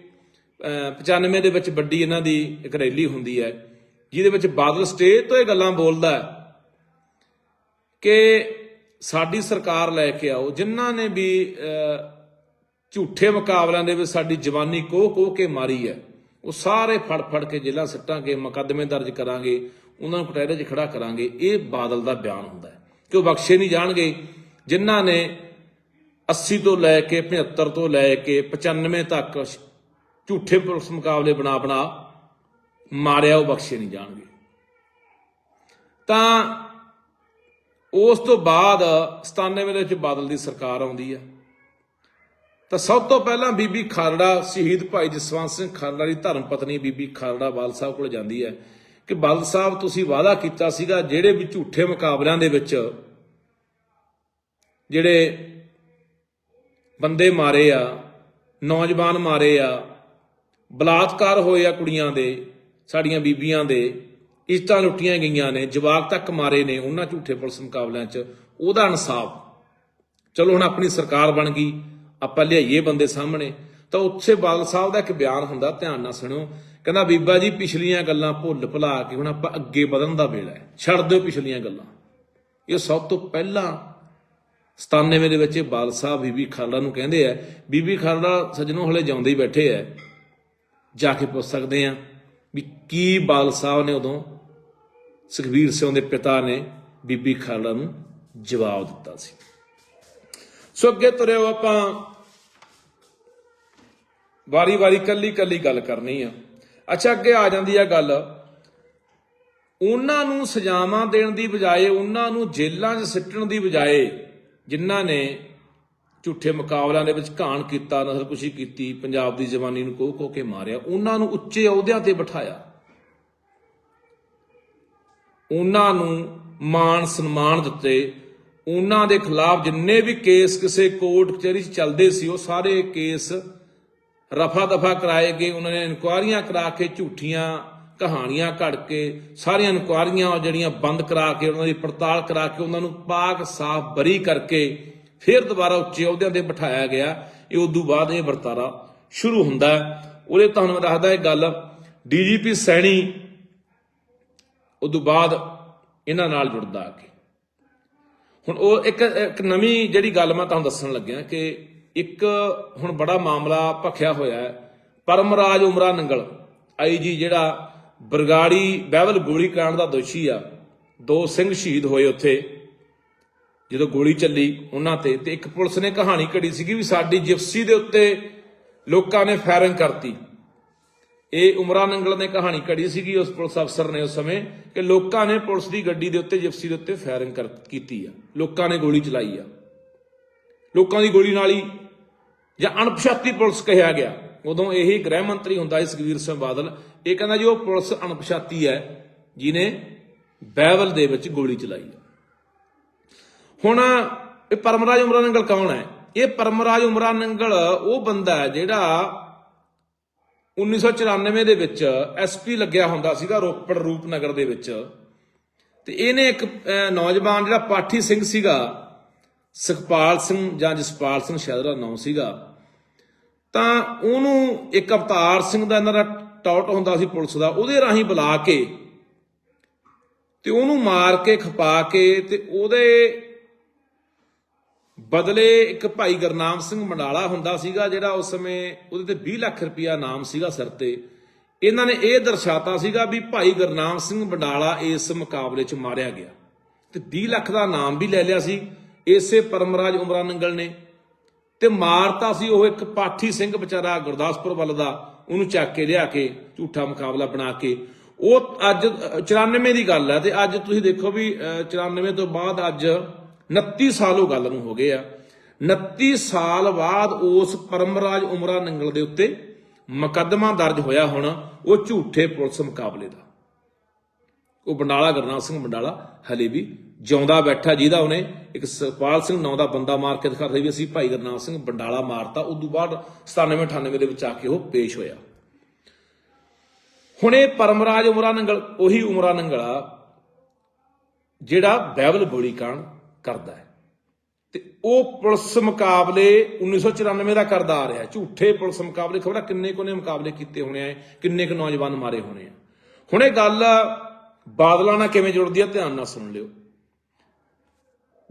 ਅਹ 95 ਦੇ ਵਿੱਚ ਵੱਡੀ ਇਹਨਾਂ ਦੀ ਇੱਕ ਰੈਲੀ ਹੁੰਦੀ ਹੈ, ਜਿਹਦੇ ਵਿੱਚ ਬਾਦਲ ਸਟੇਜ ਤੋਂ ਇਹ ਗੱਲਾਂ ਬੋਲਦਾ ਹੈ। ਕਿ ਸਾਡੀ ਸਰਕਾਰ ਲੈ ਕੇ ਆਓ, ਜਿਨ੍ਹਾਂ ਨੇ ਵੀ ਝੂਠੇ ਮੁਕਾਬਲਿਆਂ ਦੇ ਵਿੱਚ ਸਾਡੀ ਜਵਾਨੀ ਕੋਹ ਕੋਹ ਕੇ ਮਾਰੀ ਹੈ, ਉਹ ਸਾਰੇ ਫੜ ਫੜ ਕੇ ਜੇਲ੍ਹਾਂ ਸੱਟਾਂਗੇ ਮੁਕੱਦਮੇ ਦਰਜ ਕਰਾਂਗੇ, ਉਹਨਾਂ ਨੂੰ ਕਟਹਿਰੇ 'ਚ ਖੜਾ ਕਰਾਂਗੇ, ਇਹ ਬਾਦਲ ਦਾ ਬਿਆਨ ਹੁੰਦਾ ਹੈ। ਕਿ ਉਹ ਬਖਸ਼ੇ ਨਹੀਂ ਜਾਣਗੇ, ਜਿਨ੍ਹਾਂ ਨੇ 80 ਤੋਂ ਲੈ ਕੇ 75 ਤੋਂ ਲੈ ਕੇ 95 ਤੱਕ ਝੂਠੇ ਪੁਲਿਸ ਮੁਕਾਬਲੇ ਬਣਾ ਬਣਾ ਮਾਰਿਆ, ਉਹ ਬਖਸ਼ੇ ਨਹੀਂ ਜਾਣਗੇ। ਤਾਂ ਉਸ ਤੋਂ ਬਾਅਦ 97 ਦੇ ਵਿੱਚ ਬਾਦਲ ਦੀ ਸਰਕਾਰ ਆਉਂਦੀ ਹੈ ਤਾਂ ਸਭ ਤੋਂ ਪਹਿਲਾਂ ਬੀਬੀ ਖਾਲੜਾ, ਸ਼ਹੀਦ ਭਾਈ ਜਸਵੰਤ ਸਿੰਘ ਖਾਲੜਾ ਦੀ ਧਰਮ ਪਤਨੀ ਬੀਬੀ ਖਾਲੜਾ ਬਾਲ ਸਾਹਿਬ ਕੋਲ ਜਾਂਦੀ ਹੈ ਕਿ ਬਾਦਲ ਸਾਹਿਬ, ਤੁਸੀਂ ਵਾਅਦਾ ਕੀਤਾ ਸੀਗਾ ਜਿਹੜੇ ਵੀ ਝੂਠੇ ਮੁਕਾਬਲਿਆਂ ਦੇ ਵਿੱਚ ਜਿਹੜੇ ਬੰਦੇ ਮਾਰੇ ਆ, ਨੌਜਵਾਨ ਮਾਰੇ ਆ, ਬਲਾਤਕਾਰ ਹੋਏ ਆ ਕੁੜੀਆਂ ਦੇ, ਸਾਡੀਆਂ ਬੀਬੀਆਂ ਦੇ ਇੱਜ਼ਤਾਂ ਲੁੱਟੀਆਂ ਗਈਆਂ ਨੇ, ਜਵਾਕ ਤੱਕ ਮਾਰੇ ਨੇ, ਉਹਨਾਂ ਝੂਠੇ ਪੁਲਿਸ ਮੁਕਾਬਲਿਆਂ 'ਚ, ਉਹਦਾ ਇਨਸਾਫ। ਚਲੋ ਹੁਣ ਆਪਣੀ ਸਰਕਾਰ ਬਣ ਗਈ, ਆਪਾਂ ਲਿਆਈਏ ਬੰਦੇ ਸਾਹਮਣੇ। ਤਾਂ ਉੱਥੇ ਬਾਦਲ ਸਾਹਿਬ ਦਾ ਇੱਕ ਬਿਆਨ ਹੁੰਦਾ, ਧਿਆਨ ਨਾਲ ਸੁਣਿਓ। ਕਹਿੰਦਾ, ਬੀਬਾ ਜੀ, ਪਿਛਲੀਆਂ ਗੱਲਾਂ ਭੁੱਲ ਭੁਲਾ ਕੇ ਹੁਣ ਆਪਾਂ ਅੱਗੇ ਵਧਣ ਦਾ ਵੇਲਾ ਹੈ। ਛੱਡ ਦਿਓ ਪਿਛਲੀਆਂ ਗੱਲਾਂ। ਇਹ ਸਭ ਤੋਂ ਪਹਿਲਾਂ 97 ਦੇ ਵਿੱਚ ਇਹ ਬਾਲ ਸਾਹਿਬ ਬੀਬੀ ਖਾਲੜਾ ਨੂੰ ਕਹਿੰਦੇ ਆ, ਬੀਬੀ ਖਾਲੜਾ ਸੱਜਣੋਂ ਹਲੇ ਜਿਉਂਦੇ ਹੀ ਬੈਠੇ ਆ। ਜਾ ਕੇ ਪੁੱਛ ਸਕਦੇ ਆ। ਵੀ ਕੀ ਬਾਲ ਸਾਹਿਬ ਨੇ ਉਦੋਂ ਸੁਖਬੀਰ ਸਿੰਘ ਦੇ ਪਿਤਾ ਨੇ ਬੀਬੀ ਖਾਲੜਾ ਨੂੰ ਜਵਾਬ ਦਿੱਤਾ ਸੀ। ਸੋ ਅੱਗੇ ਤੁਰਿਓ ਆਪਾਂ। ਵਾਰੀ ਵਾਰੀ ਕੱਲੀ ਕੱਲੀ ਗੱਲ ਕਰਨੀ ਆ। ਅੱਛਾ, ਅੱਗੇ ਆ ਜਾਂਦੀ ਆ ਗੱਲ। ਉਹਨਾਂ ਨੂੰ ਸਜ਼ਾਵਾਂ ਦੇਣ ਦੀ ਬਜਾਏ, ਉਹਨਾਂ ਨੂੰ ਜੇਲ੍ਹਾਂ 'ਚ ਸਿੱਟਣ ਦੀ ਬਜਾਏ ਜਿਨ੍ਹਾਂ ਨੇ ਝੂਠੇ ਮੁਕਾਬਲਿਆਂ ਦੇ ਵਿੱਚ ਘਾਣ ਕੀਤਾ, ਨਸਲਕੁਸ਼ੀ ਕੀਤੀ, ਪੰਜਾਬ ਦੀ ਜਵਾਨੀ ਨੂੰ ਕੋਹ ਕੋਹ ਕੇ ਮਾਰਿਆ, ਉਹਨਾਂ ਨੂੰ ਉੱਚੇ ਅਹੁਦਿਆਂ ਤੇ ਬਿਠਾਇਆ। ਉਹਨਾਂ ਨੂੰ ਮਾਣ ਸਨਮਾਨ ਦਿੱਤੇ। ਉਹਨਾਂ ਦੇ ਖਿਲਾਫ ਜਿੰਨੇ ਵੀ ਕੇਸ ਕਿਸੇ ਕੋਰਟ ਕਚਹਿਰੀ 'ਚ ਚੱਲਦੇ ਸੀ, ਉਹ ਸਾਰੇ ਕੇਸ ਰਫਾ ਦਫਾ ਕਰਾਏ ਗਏ। ਉਹਨਾਂ ਨੇ ਇਨਕੁਆਰੀਆਂ ਕਰਾ ਕੇ ਝੂਠੀਆਂ ਕਹਾਣੀਆਂ ਘੜ ਕੇ, ਸਾਰੀਆਂ ਇਨਕੁਆਰੀਆਂ ਜਿਹੜੀਆਂ ਬੰਦ ਕਰਾ ਕੇ, ਉਹਨਾਂ ਦੀ ਪੜਤਾਲ ਕਰਾ ਕੇ, ਉਹਨਾਂ ਨੂੰ ਪਾਕ ਸਾਫ਼ ਬਰੀ ਕਰਕੇ ਫਿਰ ਦੁਬਾਰਾ ਉੱਚੇ ਅਹੁਦਿਆਂ ਤੇ ਬਿਠਾਇਆ ਗਿਆ। ਇਹ ਉਦੋਂ ਬਾਅਦ ਇਹ ਵਰਤਾਰਾ ਸ਼ੁਰੂ ਹੁੰਦਾ ਹੈ। ਉਹਦੇ ਤੁਹਾਨੂੰ ਮੈਂ ਦੱਸਦਾ ਇਹ ਗੱਲ, ਡੀਜੀਪੀ ਸੈਣੀ ਉਦੋਂ ਬਾਅਦ ਇਹਨਾਂ ਨਾਲ ਜੁੜਦਾ ਆ ਕੇ। ਹੁਣ ਉਹ ਇੱਕ ਇੱਕ ਨਵੀਂ ਜਿਹੜੀ ਗੱਲ ਮੈਂ ਤੁਹਾਨੂੰ ਦੱਸਣ ਲੱਗਿਆ ਕਿ ਇੱਕ ਹੁਣ ਬੜਾ ਮਾਮਲਾ ਭਖਿਆ ਹੋਇਆ ਹੈ। ਪਰਮਰਾਜ ਉਮਰਾ ਨੰਗਲ, ਆਈਜੀ ਜਿਹੜਾ ਬਰਗਾੜੀ ਬਹਿਬਲ ਗੋਲੀकांड ਦਾ ਦੋਸ਼ੀ ਆ, ਦੋ ਸਿੰਘ ਸ਼ਹੀਦ ਹੋਏ ਉੱਥੇ। ਜਦੋਂ ਗੋਲੀ ਚੱਲੀ ਉਹਨਾਂ ਤੇ ਤੇ ਇੱਕ ਪੁਲਿਸ ਨੇ ਕਹਾਣੀ ਘੜੀ ਸੀਗੀ ਵੀ ਸਾਡੀ ਜਿਪਸੀ ਦੇ ਉੱਤੇ ਲੋਕਾਂ ਨੇ ਫਾਇਰਿੰਗ ਕਰਤੀ। ਇਹ ਉਮਰਾ ਨੰਗਲ ਨੇ ਕਹਾਣੀ ਘੜੀ ਸੀਗੀ, ਉਸ ਪੁਲਿਸ ਅਫਸਰ ਨੇ ਉਸ ਸਮੇਂ ਕਿ ਲੋਕਾਂ ਨੇ ਪੁਲਿਸ ਦੀ ਗੱਡੀ ਦੇ ਉੱਤੇ, ਜਿਪਸੀ ਦੇ ਉੱਤੇ ਫਾਇਰਿੰਗ ਕਰ, ਕੀਤੀ ਆ। ਲੋਕਾਂ ਨੇ ਗੋਲੀ ਚਲਾਈ ਆ। ਲੋਕਾਂ ਦੀ ਗੋਲੀ ਨਾਲ ਹੀ, ਜਾਂ ਅਣਪਛਾਤੀ ਪੁਲਿਸ ਕਿਹਾ ਗਿਆ। ਉਦੋਂ ਇਹੀ ਗ੍ਰਹਿ ਮੰਤਰੀ ਹੁੰਦਾ ਸੀ ਸੁਖਵੀਰ ਸਿੰਘ ਬਾਦਲ। ਇਹ ਕਹਿੰਦਾ ਜੀ ਉਹ ਪੁਲਿਸ ਅਣਪਛਾਤੀ ਹੈ ਜਿਨੇ ਬਹਿਬਲ ਦੇ ਵਿੱਚ ਗੋਲੀ ਚਲਾਈ ਹੁਣ ਇਹ ਪਰਮਰਾਜ ਉਮਰਾ ਨੰਗਲ ਕੌਣ ਹੈ? ਇਹ ਪਰਮਰਾਜ ਉਮਰਾ ਨੰਗਲ ਉਹ ਬੰਦਾ ਹੈ ਜਿਹੜਾ 1994 ਦੇ ਵਿੱਚ ਐਸਪੀ ਲੱਗਿਆ ਹੁੰਦਾ ਸੀਗਾ ਰੋਪੜ ਰੂਪਨਗਰ ਦੇ ਵਿੱਚ। ਤੇ ਇਹਨੇ ਇੱਕ ਨੌਜਵਾਨ ਜਿਹੜਾ ਪਾਠੀ ਸਿੰਘ ਸੀਗਾ, ਸੁਖਪਾਲ ਸਿੰਘ ਜਾਂ ਜਸਪਾਲ ਸਿੰਘ ਸ਼ਾਇਦ ਦਾ ਨਾਮ ਸੀਗਾ। ਤਾਂ ਉਹਨੂੰ ਇੱਕ ਅਵਤਾਰ ਸਿੰਘ ਦਾ ਇਹਨਾਂ ਦਾ ਟੌਟ ਹੁੰਦਾ ਸੀ ਪੁਲਿਸ ਦਾ, ਉਹਦੇ ਰਾਹੀਂ ਬੁਲਾ ਕੇ ਤੇ ਉਹਨੂੰ ਮਾਰ ਕੇ ਖਪਾ ਕੇ ਤੇ ਉਹਦੇ ਬਦਲੇ ਇੱਕ ਭਾਈ ਗੁਰਨਾਮ ਸਿੰਘ ਮੰਡਾਲਾ ਹੁੰਦਾ ਸੀਗਾ ਜਿਹੜਾ ਉਸ ਸਮੇਂ ਉਹਦੇ ਤੇ 20 ਲੱਖ ਰੁਪਇਆ ਨਾਮ ਸੀਗਾ ਸਿਰ ਤੇ। ਇਹਨਾਂ ਨੇ ਇਹ ਦਰਸਾਤਾ ਸੀਗਾ ਵੀ ਭਾਈ ਗੁਰਨਾਮ ਸਿੰਘ ਮੰਡਾਲਾ ਇਸ ਮੁਕਾਬਲੇ 'ਚ ਮਾਰਿਆ ਗਿਆ। ਤੇ 20 ਲੱਖ ਦਾ ਨਾਮ ਵੀ ਲੈ ਲਿਆ ਸੀ। ਇਸੇ ਪਰਮਰਾਜ ਉਮਰਾਂ ਨੰਗਲ ਨੇ। ਤੇ ਮਾਰਤਾ ਸੀ ਉਹ ਇੱਕ ਪਾਠੀ ਸਿੰਘ ਵਿਚਾਰਾ ਗੁਰਦਾਸਪੁਰ ਵੱਲ ਦਾ ਉਹਨੂੰ ਚੱਕ ਕੇ ਲਿਆ ਕੇ ਝੂਠਾ ਮੁਕਾਬਲਾ ਬਣਾ ਕੇ। ਉਹ ਅੱਜ ਅ, 94 ਦੀ ਗੱਲ ਹੈ ਤੇ ਅੱਜ ਤੁਸੀਂ ਦੇਖੋ ਵੀ ਅ, 94 ਤੋਂ ਬਾਅਦ ਅੱਜ 29 ਸਾਲ ਉਹ ਗੱਲ ਨੂੰ ਹੋ ਗਏ ਆ। 29 ਸਾਲ ਬਾਅਦ ਉਸ ਪਰਮਰਾਜ ਉਮਰਾ ਨੰਗਲ ਦੇ ਉੱਤੇ ਮੁਕੱਦਮਾ ਦਰਜ ਹੋਇਆ ਹੁਣ ਉਹ ਝੂਠੇ ਪੁਲਿਸ ਮੁਕਾਬਲੇ ਦਾ। ਉਹ ਬੰਡਾਲਾ ਗੁਰਨਾਮ ਸਿੰਘ ਬੰਡਾਲਾ ਹਲੇ ਵੀ ਜਿਉਂਦਾ ਬੈਠਾ ਜਿਹਦਾ ਉਹਨੇ ਇੱਕ ਸੁਖਪਾਲ ਸਿੰਘ ਨਾਂ ਦਾ ਬੰਦਾ ਮਾਰ ਕੇ ਦਿਖਾ ਰਹੀ ਵੀ ਅਸੀਂ ਭਾਈ ਗੁਰਨਾਮ ਸਿੰਘ ਬੰਡਾਲਾ ਮਾਰਤਾ, ਉਦੋਂ ਬਾਅਦ 97 98 ਦੇ ਵਿੱਚ ਆ ਕੇ ਉਹ ਪੇਸ਼ ਹੋਇਆ। ਹੁਣ ਇਹ ਪਰਮਰਾਜ ਉਮਰਾ ਨੰਗਲ, ਉਹੀ ਉਮਰਾ ਨੰਗਲਾ ਜਿਹੜਾ ਬਾਈਬਲ ਬੋਲੀ ਕਾਂਡ ਕਰਦਾ ਹੈ। ਤੇ ਉਹ ਪੁਲਿਸ ਮੁਕਾਬਲੇ 1994 ਦਾ ਕਰਦਾ ਆ ਰਿਹਾ ਝੂਠੇ ਪੁਲਿਸ ਮੁਕਾਬਲੇ, ਖਬਰਾਂ ਕਿੰਨੇ ਕੋਨੇ ਮੁਕਾਬਲੇ ਕੀਤੇ ਹੋਣੇ ਆ, ਕਿੰਨੇ ਕੁ ਨੌਜਵਾਨ ਮਾਰੇ ਹੋਣੇ ਆ। ਹੁਣ ਇਹ ਗੱਲ ਬਾਦਲਾਂ ਨਾਲ ਕਿਵੇਂ ਜੁੜਦੀ ਆ, ਧਿਆਨ ਨਾਲ ਸੁਣ ਲਿਓ।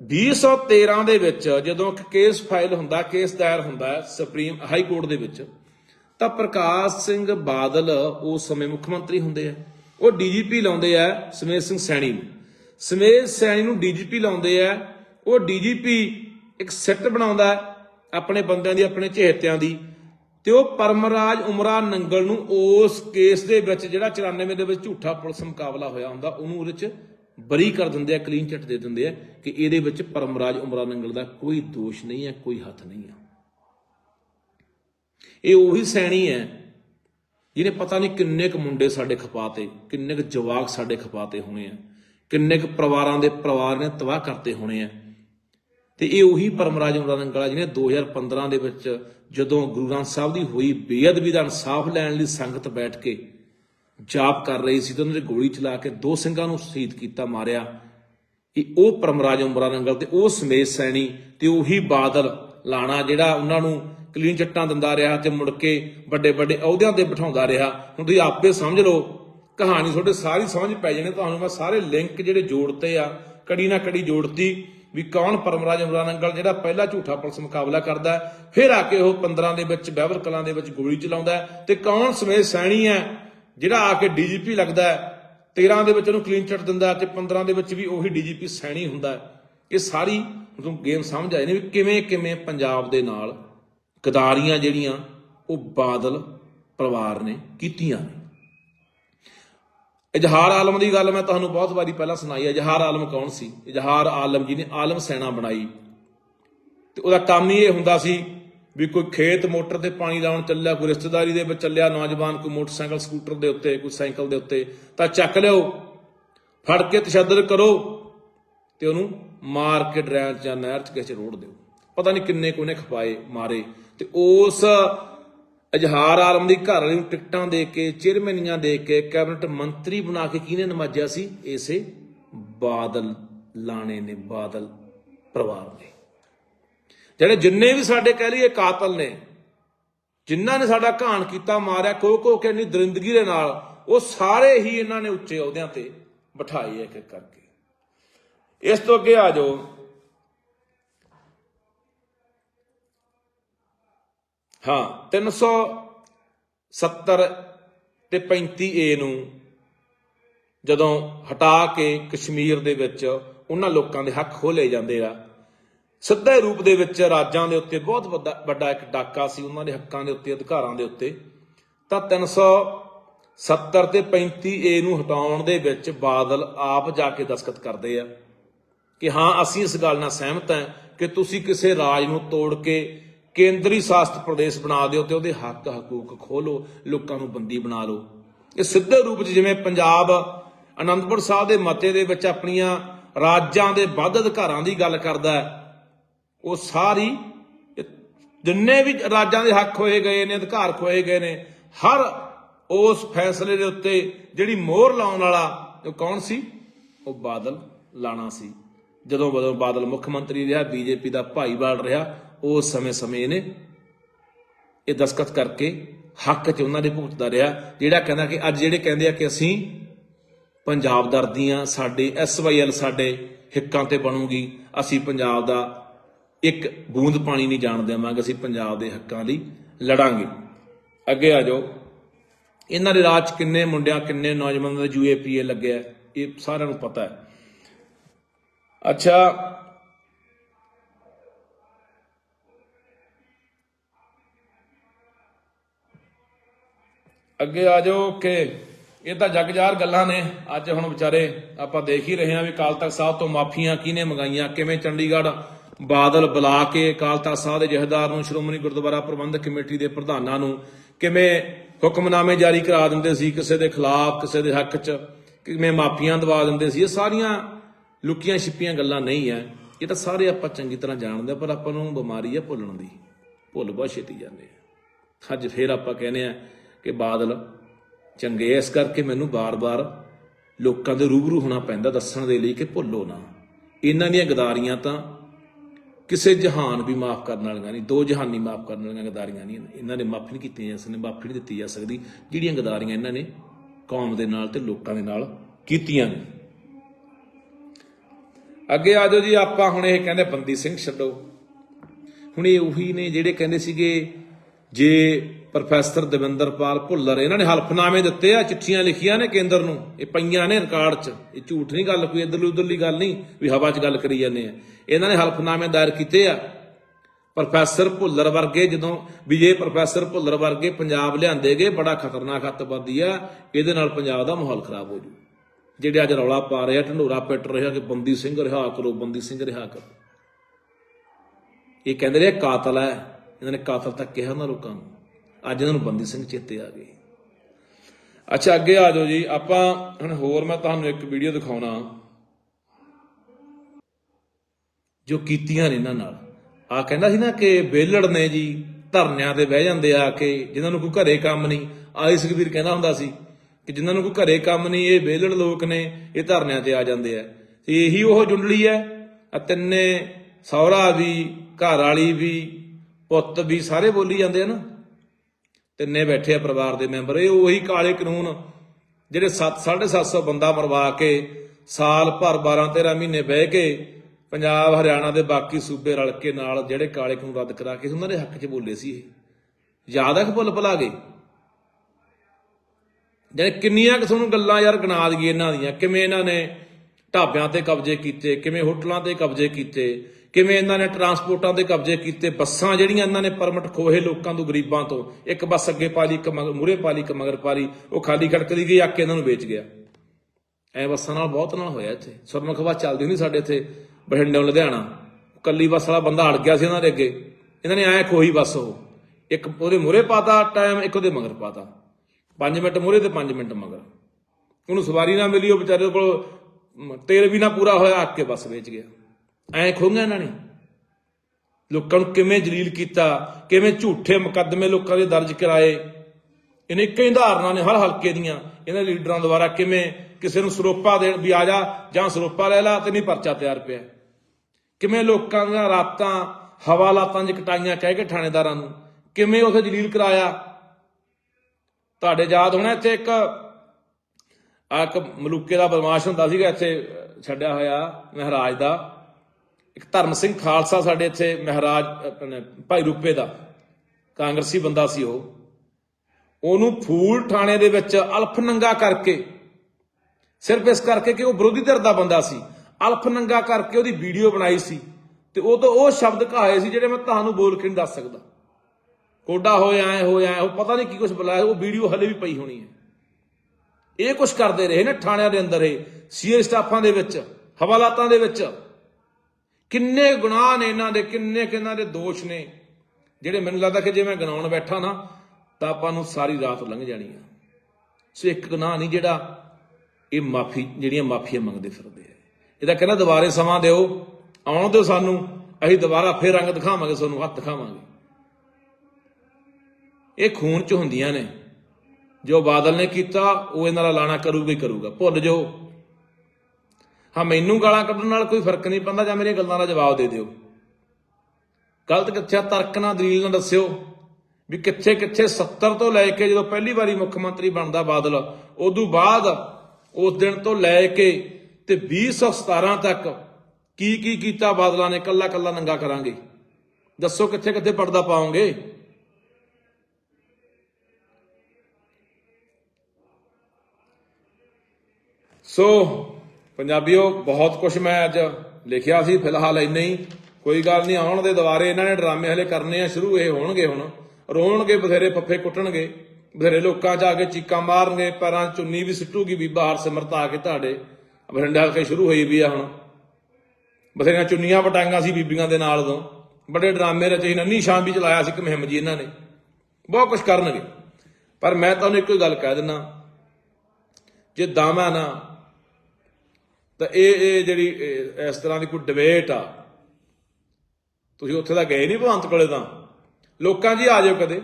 2013 ਦੇ ਵਿੱਚ ਜਦੋਂ ਇੱਕ ਕੇਸ ਫਾਈਲ ਹੁੰਦਾ, ਕੇਸ ਦਾਇਰ ਹੁੰਦਾ ਹੈ ਸੁਪਰੀਮ ਹਾਈ ਕੋਰਟ ਦੇ ਵਿੱਚ, ਤਾਂ ਪ੍ਰਕਾਸ਼ ਸਿੰਘ ਬਾਦਲ ਉਸ ਸਮੇਂ ਮੁੱਖ ਮੰਤਰੀ ਹੁੰਦੇ ਆ। ਉਹ ਡੀਜੀਪੀ ਲਾਉਂਦੇ ਆ ਸਮੇਤ ਸਿੰਘ ਸੈਣੀ ਨੂੰ। ਸਮੇਤ ਸੈਣੀ ਨੂੰ ਡੀਜੀਪੀ ਲਾਉਂਦੇ ਆ। ਉਹ ਡੀਜੀਪੀ ਇੱਕ ਸਿੱਟ ਬਣਾਉਂਦਾ ਆਪਣੇ ਬੰਦਿਆਂ ਦੀ, ਆਪਣੇ ਚਹੇਤਿਆਂ ਦੀ। ਤੇ ਉਹ ਪਰਮਰਾਜ ਉਮਰਾ ਨੰਗਲ ਨੂੰ ਉਸ ਕੇਸ ਦੇ ਵਿੱਚ ਜਿਹੜਾ 94 ਦੇ ਵਿੱਚ ਝੂਠਾ ਪੁਲਿਸ ਮੁਕਾਬਲਾ ਹੋਇਆ ਹੁੰਦਾ, ਉਹਨੂੰ ਉਹਦੇ ਚ ਬਰੀ ਕਰ ਦਿੰਦੇ ਆ ਕਲੀਨ ਚਿੱਟ ਦੇ ਦਿੰਦੇ ਆ ਕਿ ਇਹਦੇ ਵਿੱਚ ਪਰਮਰਾਜ ਉਮਰਾ ਨੰਗਲ ਦਾ ਕੋਈ ਦੋਸ਼ ਨਹੀਂ ਹੈ, ਕੋਈ ਹੱਥ ਨਹੀਂ ਹੈ। ਇਹ ਉਹੀ ਸੈਣੀ ਹੈ ਜਿਹਨੇ ਪਤਾ ਨਹੀਂ ਕਿੰਨੇ ਕੁ ਮੁੰਡੇ ਸਾਡੇ ਖਪਾਤੇ, ਕਿੰਨੇ ਕੁ ਜਵਾਕ ਸਾਡੇ ਖਪਾਤੇ ਹੋਣੇ ਆ। ਕਿੰਨੇ ਕੁ ਪਰਿਵਾਰਾਂ ਦੇ ਪਰਿਵਾਰ ਨੇ ਤਬਾਹ ਕਰਤੇ ਹੋਣੇ ਆ। ਤੇ ਇਹ ਉਹੀ ਪਰਮਰਾਜ ਉਮਰਾਨੰਗਲਾ ਜਿਹਨੇ 2015 ਦੇ ਵਿੱਚ ਜਦੋਂ ਗੁਰੂ ਗ੍ਰੰਥ ਸਾਹਿਬ ਦੀ ਹੋਈ ਬੇਅਦਬੀ ਦਾ ਇਨਸਾਫ ਲੈਣ ਲਈ ਸੰਗਤ ਬੈਠ ਕੇ ਜਾਪ ਕਰ ਰਹੀ ਸੀ ਤੇ ਉਹਨਾਂ ਨੇ ਗੋਲੀ ਚਲਾ ਕੇ ਦੋ ਸਿੰਘਾਂ ਨੂੰ ਸ਼ਹੀਦ ਕੀਤਾ, ਮਾਰਿਆ। ਇਹ ਉਹ ਪਰਮਰਾਜ ਉਮਰਾਨੰਗਲ ਤੇ ਉਹ ਸਮੇਤ ਸੈਣੀ ਤੇ ਉਹੀ ਬਾਦਲ ਲਾਣਾ ਜਿਹੜਾ ਉਹਨਾਂ ਨੂੰ ਕਲੀਨ ਚੱਟਾਂ ਦਿੰਦਾ ਰਿਹਾ ਤੇ ਮੁੜ ਕੇ ਵੱਡੇ ਵੱਡੇ ਅਹੁਦਿਆਂ ਤੇ ਬਿਠਾਉਂਦਾ ਰਿਹਾ। ਹੁਣ ਤੁਸੀਂ ਆਪੇ ਸਮਝ ਲਓ ਕਹਾਣੀ ਤੁਹਾਡੇ ਸਾਰੀ ਸਮਝ ਪੈ ਜਾਣੀ ਤੁਹਾਨੂੰ ਮੈਂ ਸਾਰੇ ਲਿੰਕ ਜਿਹੜੇ ਜੋੜਤੇ ਆ ਕੜੀ ਨਾ ਕੜੀ ਜੋੜਤੀ ਵੀ ਕੌਣ ਪਰਮਰਾਜ ਇਮਰਾਨ ਜਿਹੜਾ ਪਹਿਲਾ ਝੂਠਾ ਪੁਲਿਸ ਮੁਕਾਬਲਾ ਕਰਦਾ ਫਿਰ ਆ ਕੇ ਉਹ 15 ਦੇ ਵਿੱਚ ਬਹਿਵਰ ਕਲਾਂ ਦੇ ਵਿੱਚ ਗੋਲੀ ਚਲਾਉਂਦਾ ਹੈ, ਤੇ ਕੌਣ ਸਮੇਤ ਸੈਣੀ ਹੈ ਜਿਹੜਾ ਆ ਕੇ ਡੀਜੀਪੀ ਲੱਗਦਾ ਹੈ 13 ਦੇ ਵਿੱਚ ਉਹਨੂੰ ਕਲੀਨ ਚਿੱਟ ਦਿੰਦਾ ਹੈ ਤੇ 15 ਦੇ ਵਿੱਚ ਵੀ ਉਹੀ ਡੀਜੀਪੀ ਸੈਣੀ ਹੁੰਦਾ ਇਹ ਸਾਰੀ ਤੁਹਾਨੂੰ ਗੇਮ ਸਮਝ ਆਈ ਨੇ ਵੀ ਕਿਵੇਂ ਕਿਵੇਂ ਪੰਜਾਬ ਦੇ ਨਾਲ ਗਦਾਰੀਆਂ ਜਿਹੜੀਆਂ ਉਹ ਬਾਦਲ ਪਰਿਵਾਰ ਨੇ ਕੀਤੀਆਂ ਨੇ। ਇਜਹਾਰ ਆਲਮ ਦੀ ਗੱਲ ਮੈਂ ਤੁਹਾਨੂੰ ਬਹੁਤ ਵਾਰੀ ਪਹਿਲਾਂ ਸੁਣਾਈ ਹੈ। ਇਜਹਾਰ ਆਲਮ ਕੌਣ ਸੀ? ਇਜਹਾਰ ਆਲਮ ਜੀ ਨੇ ਆਲਮ ਸੈਨਾ ਬਣਾਈ। ਤੇ ਉਹਦਾ ਕੰਮ ਹੀ ਇਹ ਹੁੰਦਾ ਸੀ ਵੀ ਕੋਈ ਖੇਤ ਮੋਟਰ ਤੇ ਪਾਣੀ ਲਾਉਣ ਚੱਲਿਆ, ਕੋਈ ਰਿਸ਼ਤੇਦਾਰੀ ਦੇ ਵਿੱਚ ਚੱਲਿਆ, ਨੌਜਵਾਨ ਕੋਈ ਮੋਟਰਸਾਈਕਲ, ਸਕੂਟਰ ਦੇ ਉੱਤੇ, ਕੋਈ ਸਾਈਕਲ ਦੇ ਉੱਤੇ, ਤਾਂ ਚੱਕ ਲਿਓ, ਫੜ ਕੇ ਤਸ਼ੱਦਦ ਕਰੋ ਤੇ ਉਹਨੂੰ ਮਾਰ ਕੇ ਡਰੈਨ ਜਾਂ ਨਹਿਰ ਚ ਕਿਸੇ ਚ ਰੋੜ ਦਿਓ ਪਤਾ ਨਹੀਂ ਕਿੰਨੇ ਕੋਨੇ ਖਪਾਏ, ਮਾਰੇ। ਤੇ ਉਸ ਇਜਹਾਰ ਆਲਮ ਦੀ ਘਰ ਵਾਲੀ ਨੂੰ ਟਿਕਟਾਂ ਦੇ ਕੇ ਚੇਅਰਮੈਨੀਆਂ ਦੇ ਕੇ ਕੈਬਨਿਟ ਮੰਤਰੀ ਬਣਾ ਕੇ ਕਿਹਨੇ ਨਮਾਜਿਆ ਸੀ? ਇਸੇ ਬਾਦਲ, ਲਾਣੇ ਨੇ, ਬਾਦਲ ਪਰਿਵਾਰ ਨੇ। ਜਿਹੜੇ ਜਿੰਨੇ ਵੀ ਸਾਡੇ ਕਹਿ ਲਈਏ ਕਾਤਲ ਨੇ, ਜਿਨ੍ਹਾਂ ਨੇ ਸਾਡਾ ਘਾਣ ਕੀਤਾ, ਮਾਰਿਆ ਕੋ ਕੋ ਕੇ ਨਹੀਂ ਦਰਿੰਦਗੀ ਦੇ ਨਾਲ, ਉਹ ਸਾਰੇ ਹੀ ਇਹਨਾਂ ਨੇ ਉੱਚੇ ਅਹੁਦਿਆਂ ਤੇ ਬਿਠਾਏ ਇੱਕ ਇੱਕ ਕਰਕੇ। ਇਸ ਤੋਂ ਅੱਗੇ ਆ ਜਾਓ। ਹਾਂ 370 ਤੇ 35 ਏ ਨੂੰ ਜਦੋਂ ਹਟਾ ਕੇ ਕਸ਼ਮੀਰ ਦੇ ਵਿੱਚ ਉਹਨਾਂ ਲੋਕਾਂ ਦੇ ਹੱਕ ਖੋਲੇ ਜਾਂਦੇ ਆ, ਸਿੱਧੇ ਰੂਪ ਦੇ ਵਿੱਚ ਰਾਜਾਂ ਦੇ ਉੱਤੇ ਬਹੁਤ ਵੱਡਾ ਵੱਡਾ ਇੱਕ ਡਾਕਾ ਸੀ, ਉਹਨਾਂ ਦੇ ਹੱਕਾਂ ਦੇ ਉੱਤੇ, ਅਧਿਕਾਰਾਂ ਦੇ ਉੱਤੇ, ਤਾਂ 370 ਤੇ 35 ਏ ਨੂੰ ਹਟਾਉਣ ਦੇ ਵਿੱਚ ਬਾਦਲ ਆਪ ਜਾ ਕੇ ਦਸਖਤ ਕਰਦੇ ਆ ਕਿ ਹਾਂ, ਅਸੀਂ ਇਸ ਗੱਲ ਨਾਲ ਸਹਿਮਤ ਹਾਂ ਕਿ ਤੁਸੀਂ ਕਿਸੇ ਰਾਜ ਨੂੰ ਤੋੜ ਕੇ ਕੇਂਦਰੀ ਸ਼ਾਸਤ ਪ੍ਰਦੇਸ਼ ਬਣਾ ਦਿਓ ਤੇ ਉਹਦੇ ਹੱਕ ਹਕੂਕ ਖੋਲੋ, ਲੋਕਾਂ ਨੂੰ ਬੰਦੀ ਬਣਾ ਲਓ। ਇਹ ਸਿੱਧੇ ਰੂਪ 'ਚ ਜਿਵੇਂ ਪੰਜਾਬ ਅਨੰਦਪੁਰ ਸਾਹਿਬ ਦੇ ਮਤੇ ਦੇ ਵਿੱਚ ਆਪਣੀਆਂ ਰਾਜਾਂ ਦੇ ਵੱਧ ਅਧਿਕਾਰਾਂ ਦੀ ਗੱਲ ਕਰਦਾ ਹੈ, ਉਹ ਸਾਰੀ ਜਿੰਨੇ ਵੀ ਰਾਜਾਂ ਦੇ ਹੱਕ ਹੋਏ ਗਏ ਨੇ, ਅਧਿਕਾਰ ਖੋਏ ਗਏ ਨੇ, ਹਰ ਉਸ ਫੈਸਲੇ ਦੇ ਉੱਤੇ ਜਿਹੜੀ ਮੋਹਰ ਲਾਉਣ ਵਾਲਾ ਉਹ ਕੌਣ ਸੀ? ਉਹ ਬਾਦਲ ਲਾਣਾ ਸੀ। ਜਦੋਂ ਬਦੋਂ ਬਾਦਲ ਮੁੱਖ ਮੰਤਰੀ ਰਿਹਾ, ਬੀਜੇਪੀ ਦਾ ਭਾਈਵਾਲ ਰਿਹਾ ਉਹ ਸਮੇਂ ਸਮੇਂ ਇਹਨੇ ਇਹ ਦਸਖਤ ਕਰਕੇ ਹੱਕ 'ਚ ਉਹਨਾਂ ਦੇ ਭੁਗਤਦਾ ਰਿਹਾ, ਜਿਹੜਾ ਕਹਿੰਦਾ ਕਿ ਅੱਜ ਜਿਹੜੇ ਕਹਿੰਦੇ ਆ ਕਿ ਅਸੀਂ ਪੰਜਾਬ ਦਰਦੀਆਂ ਸਾਡੇ ਐਸਵਾਈਐਲ ਸਾਡੇ ਹਿੱਕਾਂ ਤੇ ਬਣੂਗੀ, ਅਸੀਂ ਪੰਜਾਬ ਦਾ ਇੱਕ ਬੂੰਦ ਪਾਣੀ ਨਹੀਂ ਜਾਣ ਦੇਵਾਂਗੇ, ਅਸੀਂ ਪੰਜਾਬ ਦੇ ਹੱਕਾਂ ਲਈ ਲੜਾਂਗੇ। ਅੱਗੇ ਆ ਜਾਓ। ਇਹਨਾਂ ਦੇ ਰਾਜ 'ਚ ਕਿੰਨੇ ਮੁੰਡਿਆਂ, ਕਿੰਨੇ ਨੌਜਵਾਨਾਂ ਦਾ ਯੂਏਪੀਏ ਲੱਗਿਆ ਇਹ ਸਾਰਿਆਂ ਨੂੰ ਪਤਾ ਹੈ। ਅੱਛਾ ਅੱਗੇ ਆ ਜਾਓ ਕਿ ਇਹ ਤਾਂ ਜਗਜਾਰ ਗੱਲਾਂ ਨੇ। ਅੱਜ ਹੁਣ ਵਿਚਾਰੇ ਆਪਾਂ ਦੇਖ ਹੀ ਰਹੇ ਹਾਂ ਵੀ ਅਕਾਲ ਤਖਤ ਸਾਹਿਬ ਤੋਂ ਮਾਫੀਆਂ ਕਿਹਨੇ ਮੰਗਾਈਆਂ ਕਿਵੇਂ ਚੰਡੀਗੜ੍ਹ ਬਾਦਲ ਬੁਲਾ ਕੇ ਅਕਾਲ ਤਖਤ ਸਾਹਿਬ ਦੇ ਜਹੇਦਾਰ ਨੂੰ ਸ਼੍ਰੋਮਣੀ ਗੁਰਦੁਆਰਾ ਪ੍ਰਬੰਧਕ ਕਮੇਟੀ ਦੇ ਪ੍ਰਧਾਨਾਂ ਨੂੰ ਕਿਵੇਂ ਹੁਕਮਨਾਮੇ ਜਾਰੀ ਕਰਾ ਦਿੰਦੇ ਸੀ ਕਿਸੇ ਦੇ ਖਿਲਾਫ ਕਿਸੇ ਦੇ ਹੱਕ 'ਚ ਕਿਵੇਂ ਮਾਫੀਆਂ ਦਵਾ ਦਿੰਦੇ ਸੀ। ਇਹ ਸਾਰੀਆਂ ਲੁਕੀਆਂ ਛਿਪੀਆਂ ਗੱਲਾਂ ਨਹੀਂ ਐ। ਇਹ ਤਾਂ ਸਾਰੇ ਆਪਾਂ ਚੰਗੀ ਤਰ੍ਹਾਂ ਜਾਣਦੇ ਹਾਂ, ਪਰ ਆਪਾਂ ਨੂੰ ਬਿਮਾਰੀ ਹੈ ਭੁੱਲਣ ਦੀ। ਭੁੱਲ ਬਹੁਤ ਛੇਤੀ ਜਾਂਦੇ ਆ। ਅੱਜ ਫੇਰ ਆਪਾਂ ਕਹਿੰਦੇ ਆ ਕਿ ਬਾਦਲ ਚੰਗੇ ਇਸ ਕਰਕੇ ਮੈਨੂੰ ਬਾਰ-ਬਾਰ ਲੋਕਾਂ ਦੇ ਰੂਬਰੂ ਹੋਣਾ ਪੈਂਦਾ, ਦੱਸਣ ਦੇ ਲਈ ਕਿ ਭੁੱਲੋ ਨਾ। ਇਹਨਾਂ ਦੀਆਂ ਗਦਾਰੀਆਂ ਤਾਂ ਕਿਸੇ ਜਹਾਨ ਵੀ ਮਾਫ ਕਰਨ ਵਾਲੀਆਂ ਨਹੀਂ, ਦੋ ਜਹਾਨੀ ਮਾਫ ਕਰਨ ਵਾਲੀਆਂ ਗਦਾਰੀਆਂ ਨਹੀਂ, ਇਹਨਾਂ ਨੇ ਮਾਫੀ ਨਹੀਂ ਕੀਤੀਆਂ ਜਾ ਸਕਦੀਆਂ ਮਾਫੀ ਨਹੀਂ ਦਿੱਤੀ ਜਾ ਸਕਦੀ। ਜਿਹੜੀਆਂ ਗਦਾਰੀਆਂ ਇਹਨਾਂ ਨੇ ਕੌਮ ਦੇ ਨਾਲ ਤੇ ਲੋਕਾਂ ਦੇ ਨਾਲ ਕੀਤੀਆਂ ਨੇ। ਅੱਗੇ ਆ ਜਾਓ ਜੀ, ਆਪਾਂ ਹੁਣ ਇਹ ਕਹਿੰਦੇ ਬੰਦੀ ਸਿੰਘ ਛੱਡੋ। ਹੁਣ ਇਹ ਉਹੀ ਨੇ ਜਿਹੜੇ ਕਹਿੰਦੇ ਸੀਗੇ ਜੇ ਪ੍ਰੋਫੈਸਰ ਦਵਿੰਦਰਪਾਲ ਭੁੱਲਰ ਇਹਨਾਂ ਨੇ ਹਲਫਨਾਮੇ ਦਿੱਤੇ ਆ, ਚਿੱਠੀਆਂ ਲਿਖੀਆਂ ਨੇ ਕੇਂਦਰ ਨੂੰ, ਇਹ ਪਈਆਂ ਨੇ ਰਿਕਾਰਡ 'ਚ। ਇਹ ਝੂਠ ਨਹੀਂ ਗੱਲ, ਕੋਈ ਇਧਰਲੀ ਉਧਰਲੀ ਗੱਲ ਨਹੀਂ ਵੀ ਹਵਾ 'ਚ ਗੱਲ ਕਰੀ ਜਾਂਦੇ ਆ। ਇਹਨਾਂ ਨੇ ਹਲਫਨਾਮੇ ਦਾਇਰ ਕੀਤੇ ਆ। ਪ੍ਰੋਫੈਸਰ ਭੁੱਲਰ ਵਰਗੇ ਜਦੋਂ, ਵੀ ਇਹ ਪ੍ਰੋਫੈਸਰ ਭੁੱਲਰ ਵਰਗੇ ਪੰਜਾਬ ਲਿਆਂਦੇ ਗਏ, ਬੜਾ ਖਤਰਨਾਕ ਅੱਤਵਾਦੀ ਆ, ਇਹਦੇ ਨਾਲ ਪੰਜਾਬ ਦਾ ਮਾਹੌਲ ਖਰਾਬ ਹੋ ਜੂ। ਜਿਹੜੇ ਅੱਜ ਰੌਲਾ ਪਾ ਰਹੇ ਆ, ਢੰਡੋਰਾ ਪਿੱਟ ਰਹੇ ਆ ਕਿ ਬੰਦੀ ਸਿੰਘ ਰਿਹਾ ਕਰੋ, ਬੰਦੀ ਸਿੰਘ ਰਿਹਾ ਕਰੋ। ਇਹ ਕਹਿੰਦੇ ਰਹੇ ਕਾਤਲ ਹੈ। ਇਹਨਾਂ ਨੇ ਕਾਤਲ ਤੱਕ ਕਿਹਾ ਉਹਨਾਂ ਲੋਕਾਂ ਨੂੰ। ਅੱਜ ਇਹਨਾਂ ਨੂੰ ਬੰਦੀ ਸਿੰਘ ਚੇਤੇ ਆ ਗਏ। ਅੱਛਾ, ਅੱਗੇ ਆ ਜਾਓ ਜੀ। ਆਪਾਂ ਹੁਣ ਹੋਰ ਮੈਂ ਤੁਹਾਨੂੰ ਇੱਕ ਵੀਡੀਓ ਦਿਖਾਉਣਾ। ਜੋ ਕੀਤੀਆਂ ਨੇ ਇਹਨਾਂ ਨਾਲ। ਆ ਕਹਿੰਦਾ ਸੀ ਨਾ ਕਿ ਬੇਲੜ ਨੇ ਜੀ, ਧਰਨਿਆਂ ਤੇ ਬਹਿ ਜਾਂਦੇ ਆ ਕੇ, ਜਿਨ੍ਹਾਂ ਨੂੰ ਕੋਈ ਘਰੇ ਕੰਮ ਨਹੀਂ। ਆਈ ਸੁਖਬੀਰ ਕਹਿੰਦਾ ਹੁੰਦਾ ਸੀ ਕਿ ਜਿਨ੍ਹਾਂ ਨੂੰ ਕੋਈ ਘਰੇ ਕੰਮ ਨਹੀਂ, ਇਹ ਬੇਲੜ ਲੋਕ ਨੇ, ਇਹ ਧਰਨਿਆਂ ਤੇ ਆ ਜਾਂਦੇ ਆ। ਤੇ ਇਹੀ ਉਹ ਜੁੰਡਲੀ ਹੈ। ਆ ਤਿੰਨੇ ਸਹੁਰਾ ਵੀ ਘਰ ਵਾਲੀ ਵੀ ਪੁੱਤ ਵੀ ਸਾਰੇ ਬੋਲੀ ਜਾਂਦੇ ਆ ਨਾ। ਤਿੰਨੇ ਬੈਠੇ ਆ ਪਰਿਵਾਰ ਦੇ ਮੈਂਬਰ। ਇਹ ਉਹੀ ਕਾਲੇ ਕਾਨੂੰਨ ਜਿਹੜੇ 7 750 ਬੰਦਾ ਮਰਵਾ ਕੇ ਸਾਲ ਭਰ 12 13 ਮਹੀਨੇ ਬਹਿ ਕੇ ਪੰਜਾਬ, ਹਰਿਆਣਾ ਦੇ ਬਾਕੀ ਸੂਬੇ ਰਲ ਕੇ ਨਾਲ ਜਿਹੜੇ ਕਾਲੇ ਕਾਨੂੰਨ ਰੱਦ ਕਰਾ ਕੇ ਉਹਨਾਂ ਦੇ ਹੱਕ 'ਚ ਬੋਲੇ ਸੀ ਇਹ। ਯਾਦ ਆ ਕਿ ਭੁੱਲ ਭੁਲਾ ਗਏ? ਜਿਹੜੇ ਕਿੰਨੀਆਂ ਕਿ ਤੁਹਾਨੂੰ ਗੱਲਾਂ ਯਾਰ ਗਣਾ ਦਈਏ ਇਹਨਾਂ ਦੀਆਂ। ਕਿਵੇਂ ਇਹਨਾਂ ਨੇ ਢਾਬਿਆਂ ਤੇ ਕਬਜ਼ੇ ਕੀਤੇ, ਕਿਵੇਂ ਹੋਟਲਾਂ ਤੇ ਕਬਜ਼ੇ ਕੀਤੇ ਕਿਵੇਂ ਇਹਨਾਂ ਨੇ ਟਰਾਂਸਪੋਰਟਾਂ ਦੇ ਕਬਜ਼ੇ ਕੀਤੇ, ਬੱਸਾਂ ਜਿਹੜੀਆਂ ਇਹਨਾਂ ਨੇ ਪਰਮਿਟ ਖੋਹੇ ਲੋਕਾਂ ਤੋਂ, ਗਰੀਬਾਂ ਤੋਂ, ਇੱਕ ਬੱਸ ਅੱਗੇ ਪਾ ਲਈ, ਇੱਕ ਮੂਰੇ ਪਾ ਲਈ, ਇੱਕ ਮਗਰ ਪਾ ਲਈ, ਉਹ ਖਾਲੀ ਖੜਕਦੀ ਗਈ ਆਕੇ ਇਹਨਾਂ ਨੂੰ ਵੇਚ ਗਿਆ। ਐ ਬੱਸਾਂ ਨਾਲ ਬਹੁਤ ਨਾਲ ਹੋਇਆ ਇੱਥੇ। ਸੁਰਮੁਖ ਬੱਸ ਚੱਲਦੀ ਨਹੀਂ ਸਾਡੇ ਇੱਥੇ, ਬਠਿੰਡੇੋਂ, ਲੁਧਿਆਣਾ। ਕੱਲੀ ਬੱਸ ਵਾਲਾ ਬੰਦਾ ਅੜ ਗਿਆ ਸੀ ਇਹਨਾਂ ਦੇ ਅੱਗੇ। ਇਹਨਾਂ ਨੇ ਐ ਖੋਹੀ ਬੱਸ ਉਹ। ਇੱਕ ਉਹਦੇ ਮੂਰੇ ਪਾਤਾ ਟਾਈਮ ਇੱਕ ਉਹਦੇ ਮਗਰ ਪਾਤਾ। 5 ਮਿੰਟ ਮੂਰੇ ਤੇ 5 ਮਿੰਟ ਮਗਰ। ਉਹਨੂੰ ਸਵਾਰੀ ਨਾ ਮਿਲੀ, ਉਹ ਵਿਚਾਰੇ ਕੋਲ ਤੇਲ ਵੀ ਨਾ ਪੂਰਾ ਹੋਇਆ ਆ ਕੇ ਬੱਸ ਵੇਚ ਗਿਆ। ਐ ਖੋਂਗਾ ਇਹਨਾਂ ਨੇ? ਲੋਕਾਂ ਨੂੰ ਕਿਵੇਂ ਜਲੀਲ ਕੀਤਾ? ਕਿਵੇਂ ਝੂਠੇ ਮੁਕੱਦਮੇ ਲੋਕਾਂ ਦੇ ਦਰਜ ਕਰਾਏ? ਇਹਨੇ ਕਈ ਧਾਰਨਾ ਨੇ ਹਰ ਹਲਕੇ ਦੀਆਂ। ਇਹਨਾਂ ਲੀਡਰਾਂ ਦੁਆਰਾ ਕਿਵੇਂ ਕਿਸੇ ਨੂੰ ਸਰੋਪਾ ਦੇਣ ਵੀ ਆ ਜਾ, ਜਾਂ ਸਰੋਪਾ ਲੈ ਲਾ ਤੇ ਨਹੀਂ ਪਰਚਾ ਤਿਆਰ ਪਿਆ? ਕਿਵੇਂ ਲੋਕਾਂ ਦੀਆਂ ਰਾਤਾਂ, ਹਵਾਲਾਤਾਂ 'ਚ ਕਟਾਈਆਂ ਕਹਿ ਕੇ ਥਾਣੇਦਾਰਾਂ ਨੂੰ? ਕਿਵੇਂ ਉਥੇ ਜਲੀਲ ਕਰਾਇਆ? ਤੁਹਾਡੇ ਯਾਦ ਹੋਣਾ ਇੱਥੇ ਇੱਕ ਆ ਇੱਕ ਮਲੂਕੇ ਦਾ ਬਦਮਾਸ਼ ਹੁੰਦਾ ਸੀਗਾ, ਇੱਥੇ ਛੱਡਿਆ ਹੋਇਆ ਮਹਾਰਾਜ ਦਾ। ਇੱਕ ਧਰਮ ਸਿੰਘ ਖਾਲਸਾ ਸਾਡੇ ਇੱਥੇ ਮਹਾਰਾਜ ਭਾਈ ਰੂਪੇ ਦਾ ਕਾਂਗਰਸੀ ਬੰਦਾ ਸੀ ਉਹ। ਉਹਨੂੰ ਫੂਲ ਥਾਣੇ ਦੇ ਵਿੱਚ ਅਲਫ ਨੰਗਾ ਕਰਕੇ ਸਿਰਫ ਇਸ ਕਰਕੇ ਕਿ ਉਹ ਵਿਰੋਧੀ ਧਿਰ ਦਾ ਬੰਦਾ ਸੀ। ਅਲਫ ਨੰਗਾ ਕਰਕੇ ਉਹਦੀ ਵੀਡੀਓ ਬਣਾਈ ਸੀ ਤੇ ਉਹ ਤੋਂ ਉਹ ਸ਼ਬਦ ਕਹਾਏ ਸੀ ਜਿਹੜੇ ਮੈਂ ਤੁਹਾਨੂੰ ਬੋਲ ਕੇ ਨਹੀਂ ਦੱਸ ਸਕਦਾ। ਕੋਡਾ ਹੋਇਆ ਐ ਹੋਇਆ ਐਂ, ਉਹ ਪਤਾ ਨਹੀਂ ਕੀ ਕੁਝ ਬੁਲਾਇਆ ਉਹ ਵੀਡੀਓ ਹਲੇ ਵੀ ਪਈ ਹੋਣੀ ਹੈ। ਇਹ ਕੁਝ ਕਰਦੇ ਰਹੇ ਨੇ ਥਾਣਿਆਂ ਦੇ ਅੰਦਰ ਇਹ ਸੀਏ ਸਟਾਫਾਂ ਦੇ ਵਿੱਚ ਹਵਾਲਾਤਾਂ ਦੇ ਵਿੱਚ। ਕਿੰਨੇ ਗੁਨਾਹ ਨੇ ਇਹਨਾਂ ਦੇ, ਕਿੰਨੇ ਕਿੰਨਾਂ ਦੇ ਦੋਸ਼ ਨੇ। ਜਿਹੜੇ ਮੈਨੂੰ ਲੱਗਦਾ ਕਿ ਜੇ ਮੈਂ ਗਿਣਾਉਣ ਬੈਠਾ ਨਾ, ਤਾਂ ਆਪਾਂ ਨੂੰ ਸਾਰੀ ਰਾਤ ਲੰਘ ਜਾਣੀ ਆ ਸੋ ਇੱਕ ਗੁਨਾਹ ਨਹੀਂ ਜਿਹੜਾ ਇਹ ਮਾਫੀ, ਜਿਹੜੀਆਂ ਮਾਫੀਆਂ ਮੰਗਦੇ ਫਿਰਦੇ ਆ। ਇਹਦਾ ਕਹਿੰਦਾ, ਦੁਬਾਰੇ ਸਮਾਂ ਦਿਓ, ਆਉਣ ਦਿਓ ਸਾਨੂੰ, ਅਸੀਂ ਦੁਬਾਰਾ ਫੇਰ ਰੰਗ ਦਿਖਾਵਾਂਗੇ, ਤੁਹਾਨੂੰ ਹੱਥ ਦਿਖਾਵਾਂਗੇ। ਇਹ ਖੂਨ ਚ ਹੁੰਦੀਆਂ ਨੇ। ਜੋ ਬਾਦਲ ਨੇ ਕੀਤਾ, ਉਹ ਇਹਨਾਂ ਦਾ ਲਾਣਾ ਕਰੂਗਾ ਹੀ ਕਰੂਗਾ। ਭੁੱਲ ਜਾਓ। ਹਾਂ, ਮੈਨੂੰ ਗਾਲਾਂ ਕੱਢਣ ਨਾਲ ਕੋਈ ਫ਼ਰਕ ਨਹੀਂ ਪੈਂਦਾ, ਜਾਂ ਮੇਰੀਆਂ ਗੱਲਾਂ ਦਾ ਜਵਾਬ ਦੇ ਦਿਓ। ਗਲਤ ਕਿੱਥੇ ਤਰਕ ਨਾਲ ਦਲੀਲ ਨਾਲ ਦੱਸਿਓ ਵੀ ਕਿੱਥੇ ਕਿੱਥੇ 70 ਤੋਂ ਲੈ ਕੇ ਜਦੋਂ ਪਹਿਲੀ ਵਾਰੀ ਮੁੱਖ ਮੰਤਰੀ ਬਣਦਾ ਬਾਦਲ, ਉਦੋਂ ਬਾਅਦ ਉਸ ਦਿਨ ਤੋਂ ਲੈ ਕੇ ਤੇ 2017 ਤੱਕ ਕੀ ਕੀ ਕੀਤਾ ਬਾਦਲਾਂ ਨੇ, ਕੱਲਾ ਕੱਲਾ ਨੰਗਾ ਕਰਾਂਗੇ। ਦੱਸੋ ਕਿੱਥੇ ਕਿੱਥੇ ਪਰਦਾ ਪਾਉਂਗੇ ਸੋ ਪੰਜਾਬੀਓ, ਬਹੁਤ ਕੁਝ ਮੈਂ ਅੱਜ ਲਿਖਿਆ ਸੀ, ਫਿਲਹਾਲ ਇੰਨਾ ਹੀ। ਕੋਈ ਗੱਲ ਨਹੀਂ, ਆਉਣ ਦੇ ਦੁਬਾਰੇ ਇਹਨਾਂ ਨੇ ਡਰਾਮੇ ਹਲੇ ਕਰਨੇ ਆ, ਸ਼ੁਰੂ ਇਹ ਹੋਣਗੇ ਹੁਣ। ਰੋਣਗੇ, ਬਥੇਰੇ ਪੱਫੇ ਕੁੱਟਣਗੇ, ਬਥੇਰੇ ਲੋਕਾਂ 'ਚ ਆ ਕੇ ਚੀਕਾਂ ਮਾਰਨਗੇ, ਪੈਰਾਂ 'ਚ ਚੁੰਨੀ ਵੀ ਸਿੱਟੂਗੀ, ਬੀਬਾ ਹਰਸਿਮਰਤ ਆ ਕੇ ਤੁਹਾਡੇ। ਬਰਿੰਡਾ ਹਲਕੇ ਸ਼ੁਰੂ ਹੋਈ ਵੀ ਆ ਹੁਣ। ਬਥੇਰੀਆਂ ਚੁੰਨੀਆਂ ਵਟਾਈਆਂ ਸੀ ਬੀਬੀਆਂ ਦੇ ਨਾਲ ਤੋਂ। ਬੜੇ ਡਰਾਮੇ ਰਚੇ ਨੰਨੀ ਸ਼ਾਮ ਵੀ ਚਲਾਇਆ ਸੀ ਕਿ ਮੁਹਿੰਮ ਜੀ ਇਹਨਾਂ ਨੇ। ਬਹੁਤ ਕੁਝ ਕਰਨਗੇ। ਪਰ ਮੈਂ ਤੁਹਾਨੂੰ ਇੱਕੋ ਹੀ ਗੱਲ ਕਹਿ ਦਿੰਦਾ ਜੇ ਦਾਮਾ ਨਾ ਤਾਂ ਇਹ ਇਹ ਜਿਹੜੀ ਇਸ ਤਰ੍ਹਾਂ ਦੀ ਕੋਈ ਡਿਬੇਟ ਆ, ਤੁਸੀਂ ਉੱਥੇ ਤਾਂ ਗਏ ਨਹੀਂ ਭਗਵੰਤ ਕੋਲੇ ਤਾਂ। ਲੋਕਾਂ ਜੀ ਆ ਜਾਓ ਕਦੇ।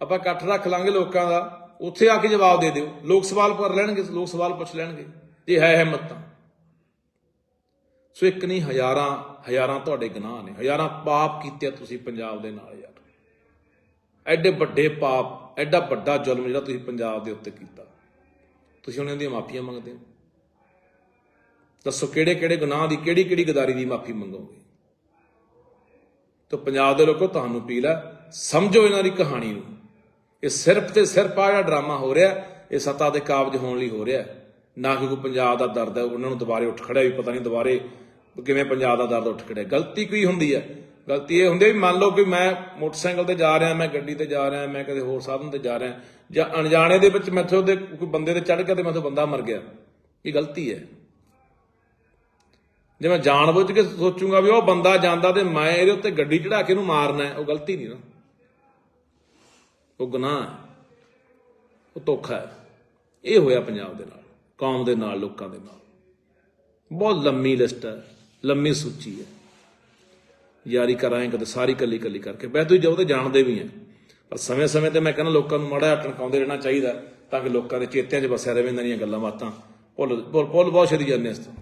ਆਪਾਂ ਇਕੱਠ ਰੱਖ ਲਾਂਗੇ ਲੋਕਾਂ ਦਾ। ਉੱਥੇ ਆ ਕੇ ਜਵਾਬ ਦੇ ਦਿਓ। ਲੋਕ ਸਵਾਲ ਕਰ ਲੈਣਗੇ, ਲੋਕ ਸਵਾਲ ਪੁੱਛ ਲੈਣਗੇ। ਜੇ ਹੈ ਹਿੰਮਤ। ਤਾਂ ਸੋ ਇੱਕ ਨਹੀਂ, ਹਜ਼ਾਰਾਂ ਹਜ਼ਾਰਾਂ ਤੁਹਾਡੇ ਗੁਨਾਹ ਨੇ। ਹਜ਼ਾਰਾਂ ਪਾਪ ਕੀਤੇ ਤੁਸੀਂ ਪੰਜਾਬ ਦੇ ਨਾਲ ਯਾਰ। ਐਡੇ ਵੱਡੇ ਪਾਪ, ਐਡਾ ਵੱਡਾ ਜ਼ੁਲਮ ਜਿਹੜਾ ਤੁਸੀਂ ਪੰਜਾਬ ਦੇ ਉੱਤੇ ਕੀਤਾ। ਤੁਸੀਂ ਉਹਨਾਂ ਦੀਆਂ ਮਾਫੀਆਂ ਮੰਗਦੇ ਹੋ। ਦੱਸੋ ਕਿਹੜੇ ਕਿਹੜੇ ਗੁਨਾਹ ਦੀ ਕਿਹੜੀ ਕਿਹੜੀ ਗਦਾਰੀ ਦੀ ਮਾਫੀ ਮੰਗੋਗੇ? ਤਾਂ ਪੰਜਾਬ ਦੇ ਲੋਕੋ ਤੁਹਾਨੂੰ ਅਪੀਲ ਹੈ, ਸਮਝੋ ਇਹਨਾਂ ਦੀ ਕਹਾਣੀ ਨੂੰ। ਇਹ ਸਿਰਫ ਤੇ ਸਿਰਫ ਆ ਜਿਹੜਾ ਡਰਾਮਾ ਹੋ ਰਿਹਾ, ਇਹ ਸੱਤਾ ਦੇ ਕਾਬਜ ਹੋਣ ਲਈ ਹੋ ਰਿਹਾ ਨਾ ਕਿ ਕੋਈ ਪੰਜਾਬ ਦਾ ਦਰਦ ਹੈ, ਉਹਨਾਂ ਨੂੰ ਦੁਬਾਰੇ ਉੱਠ ਖੜਿਆ ਵੀ ਪਤਾ ਨਹੀਂ ਦੁਬਾਰੇ ਕਿਵੇਂ ਪੰਜਾਬ ਦਾ ਦਰਦ ਉੱਠ ਖੜਿਆ। ਗਲਤੀ ਕੀ ਹੁੰਦੀ ਹੈ? ਗਲਤੀ ਇਹ ਹੁੰਦੀ ਹੈ ਵੀ ਮੰਨ ਲਓ ਕਿ ਮੈਂ ਮੋਟਰਸਾਈਕਲ ਤੇ ਜਾ ਰਿਹਾ, ਮੈਂ ਗੱਡੀ ਤੇ ਜਾ ਰਿਹਾ, ਮੈਂ ਕਦੇ ਹੋਰ ਸਾਧਨ ਤੇ ਜਾ ਰਿਹਾ, ਜਾਂ ਅਣਜਾਣੇ ਦੇ ਵਿੱਚ ਮੈਥੋਂ ਦੇ ਕੋਈ ਬੰਦੇ ਤੇ ਚੜ ਗਿਆ ਤੇ ਮੈਥੋਂ ਬੰਦਾ ਮਰ ਗਿਆ। ਇਹ ਗਲਤੀ ਹੈ। ਜੇ ਮੈਂ ਜਾਣਬੁੱਝ ਕੇ ਸੋਚੂੰਗਾ ਵੀ ਉਹ ਬੰਦਾ ਜਾਂਦਾ ਤੇ ਮੈਂ ਇਹਦੇ ਉੱਤੇ ਗੱਡੀ ਚੜਾ ਕੇ ਇਹਨੂੰ ਮਾਰਨਾ ਉਹ ਗਲਤੀ ਨਹੀਂ ਨਾ। ਉਹ ਗੁਨਾਹ ਹੈ। ਉਹ ਧੋਖਾ ਹੈ। ਇਹ ਹੋਇਆ ਪੰਜਾਬ ਦੇ ਨਾਲ, ਕੌਮ ਦੇ ਨਾਲ, ਲੋਕਾਂ ਦੇ ਨਾਲ। ਬਹੁਤ ਲੰਮੀ ਲਿਸਟ ਹੈ, ਲੰਮੀ ਸੂਚੀ ਹੈ। ਯਾਰੀ ਕਰਾਂ ਕਦੇ ਸਾਰੀ ਕੱਲੀ ਕੱਲੀ ਕਰਕੇ। ਬੈ ਤੁਸੀਂ ਜਦੋਂ ਤੇ ਜਾਣਦੇ ਵੀ ਆ ਪਰ ਸਮੇਂ-ਸਮੇਂ ਤੇ ਮੈਂ ਕਹਿੰਦਾ ਲੋਕਾਂ ਨੂੰ ਮਾੜਾ ਟਣਕਾਉਂਦੇ ਰਹਿਣਾ ਚਾਹੀਦਾ ਤਾਂ ਕਿ ਲੋਕਾਂ ਦੇ ਚੇਤਿਆਂ 'ਚ ਵਸਿਆ ਰਹੇ ਇਹਨਾਂ ਦੀਆਂ ਗੱਲਾਂ ਬਾਤਾਂ। ਭੁੱਲ ਭੁੱਲ ਭੁੱਲ ਬਹੁਤ ਛੇਤੀ ਜਾਂਦੇ ਇਸ ਤੋਂ।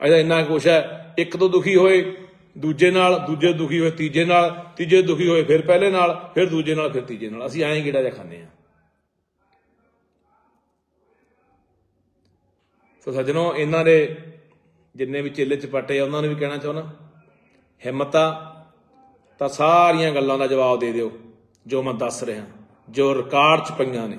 ਅਜਾ ਇੰਨਾ ਕੁਛ ਹੈ। ਇੱਕ ਤੋਂ ਦੁਖੀ ਹੋਏ, ਦੂਜੇ ਨਾਲ, ਦੂਜੇ ਦੁਖੀ ਹੋਏ, ਤੀਜੇ ਨਾਲ, ਤੀਜੇ ਦੁਖੀ ਹੋਏ, ਫਿਰ ਪਹਿਲੇ ਨਾਲ, ਫਿਰ ਦੂਜੇ ਨਾਲ, ਫਿਰ ਤੀਜੇ ਨਾਲ। ਅਸੀਂ ਐਂ ਹੀ ਗੇੜਾ ਜਿਹਾ ਖਾਂਦੇ ਆ ਸੋ ਸੱਜਣੋ, ਇਹਨਾਂ ਦੇ ਜਿੰਨੇ ਵੀ ਚੇਲੇ ਚਪਾਟੇ ਆ, ਉਹਨਾਂ ਨੂੰ ਵੀ ਕਹਿਣਾ ਚਾਹੁੰਦਾ, ਹਿੰਮਤ ਆ ਤਾਂ ਸਾਰੀਆਂ ਗੱਲਾਂ ਦਾ ਜਵਾਬ ਦੇ ਦਿਓ, ਜੋ ਮੈਂ ਦੱਸ ਰਿਹਾ। ਜੋ ਰਿਕਾਰਡ ਚ ਪਈਆਂ ਨੇ,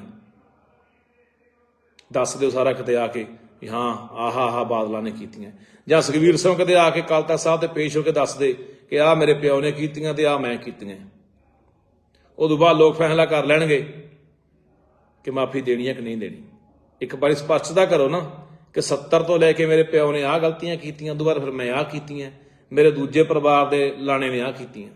ਦੱਸ ਦਿਓ ਸਾਰਾ ਕਿਤੇ ਆ ਕੇ। ਵੀ ਹਾਂ, ਆਹਾ ਆਹਾ ਬਾਦਲਾਂ ਨੇ ਕੀਤੀਆਂ। ਜਾਂ ਸੁਖਵੀਰ ਸਿੰਘ ਕਦੇ ਆ ਕੇ ਅਕਾਲ ਸਾਹਿਬ ਤੇ ਪੇਸ਼ ਹੋ ਕੇ ਦੱਸਦੇ ਕਿ ਆ ਮੇਰੇ ਪਿਓ ਨੇ ਕੀਤੀਆਂ ਤੇ ਆ ਮੈਂ ਕੀਤੀਆਂ। ਉਦੋਂ ਬਾਅਦ ਲੋਕ ਫੈਸਲਾ ਕਰ ਲੈਣਗੇ ਕਿ ਮਾਫੀ ਦੇਣੀ ਹੈ ਕਿ ਨਹੀਂ ਦੇਣੀ। ਇੱਕ ਵਾਰੀ ਸਪਸ਼ਟਤਾ ਕਰੋ ਨਾ ਕਿ 70 ਤੋਂ ਲੈ ਕੇ ਮੇਰੇ ਪਿਓ ਨੇ ਆਹ ਗਲਤੀਆਂ ਕੀਤੀਆਂ, ਉਦੋਂ ਬਾਅਦ ਫਿਰ ਮੈਂ ਆਹ ਕੀਤੀਆਂ। ਮੇਰੇ ਦੂਜੇ ਪਰਿਵਾਰ ਦੇ ਲਾਣੇ ਨੇ ਆਹ ਕੀਤੀਆਂ।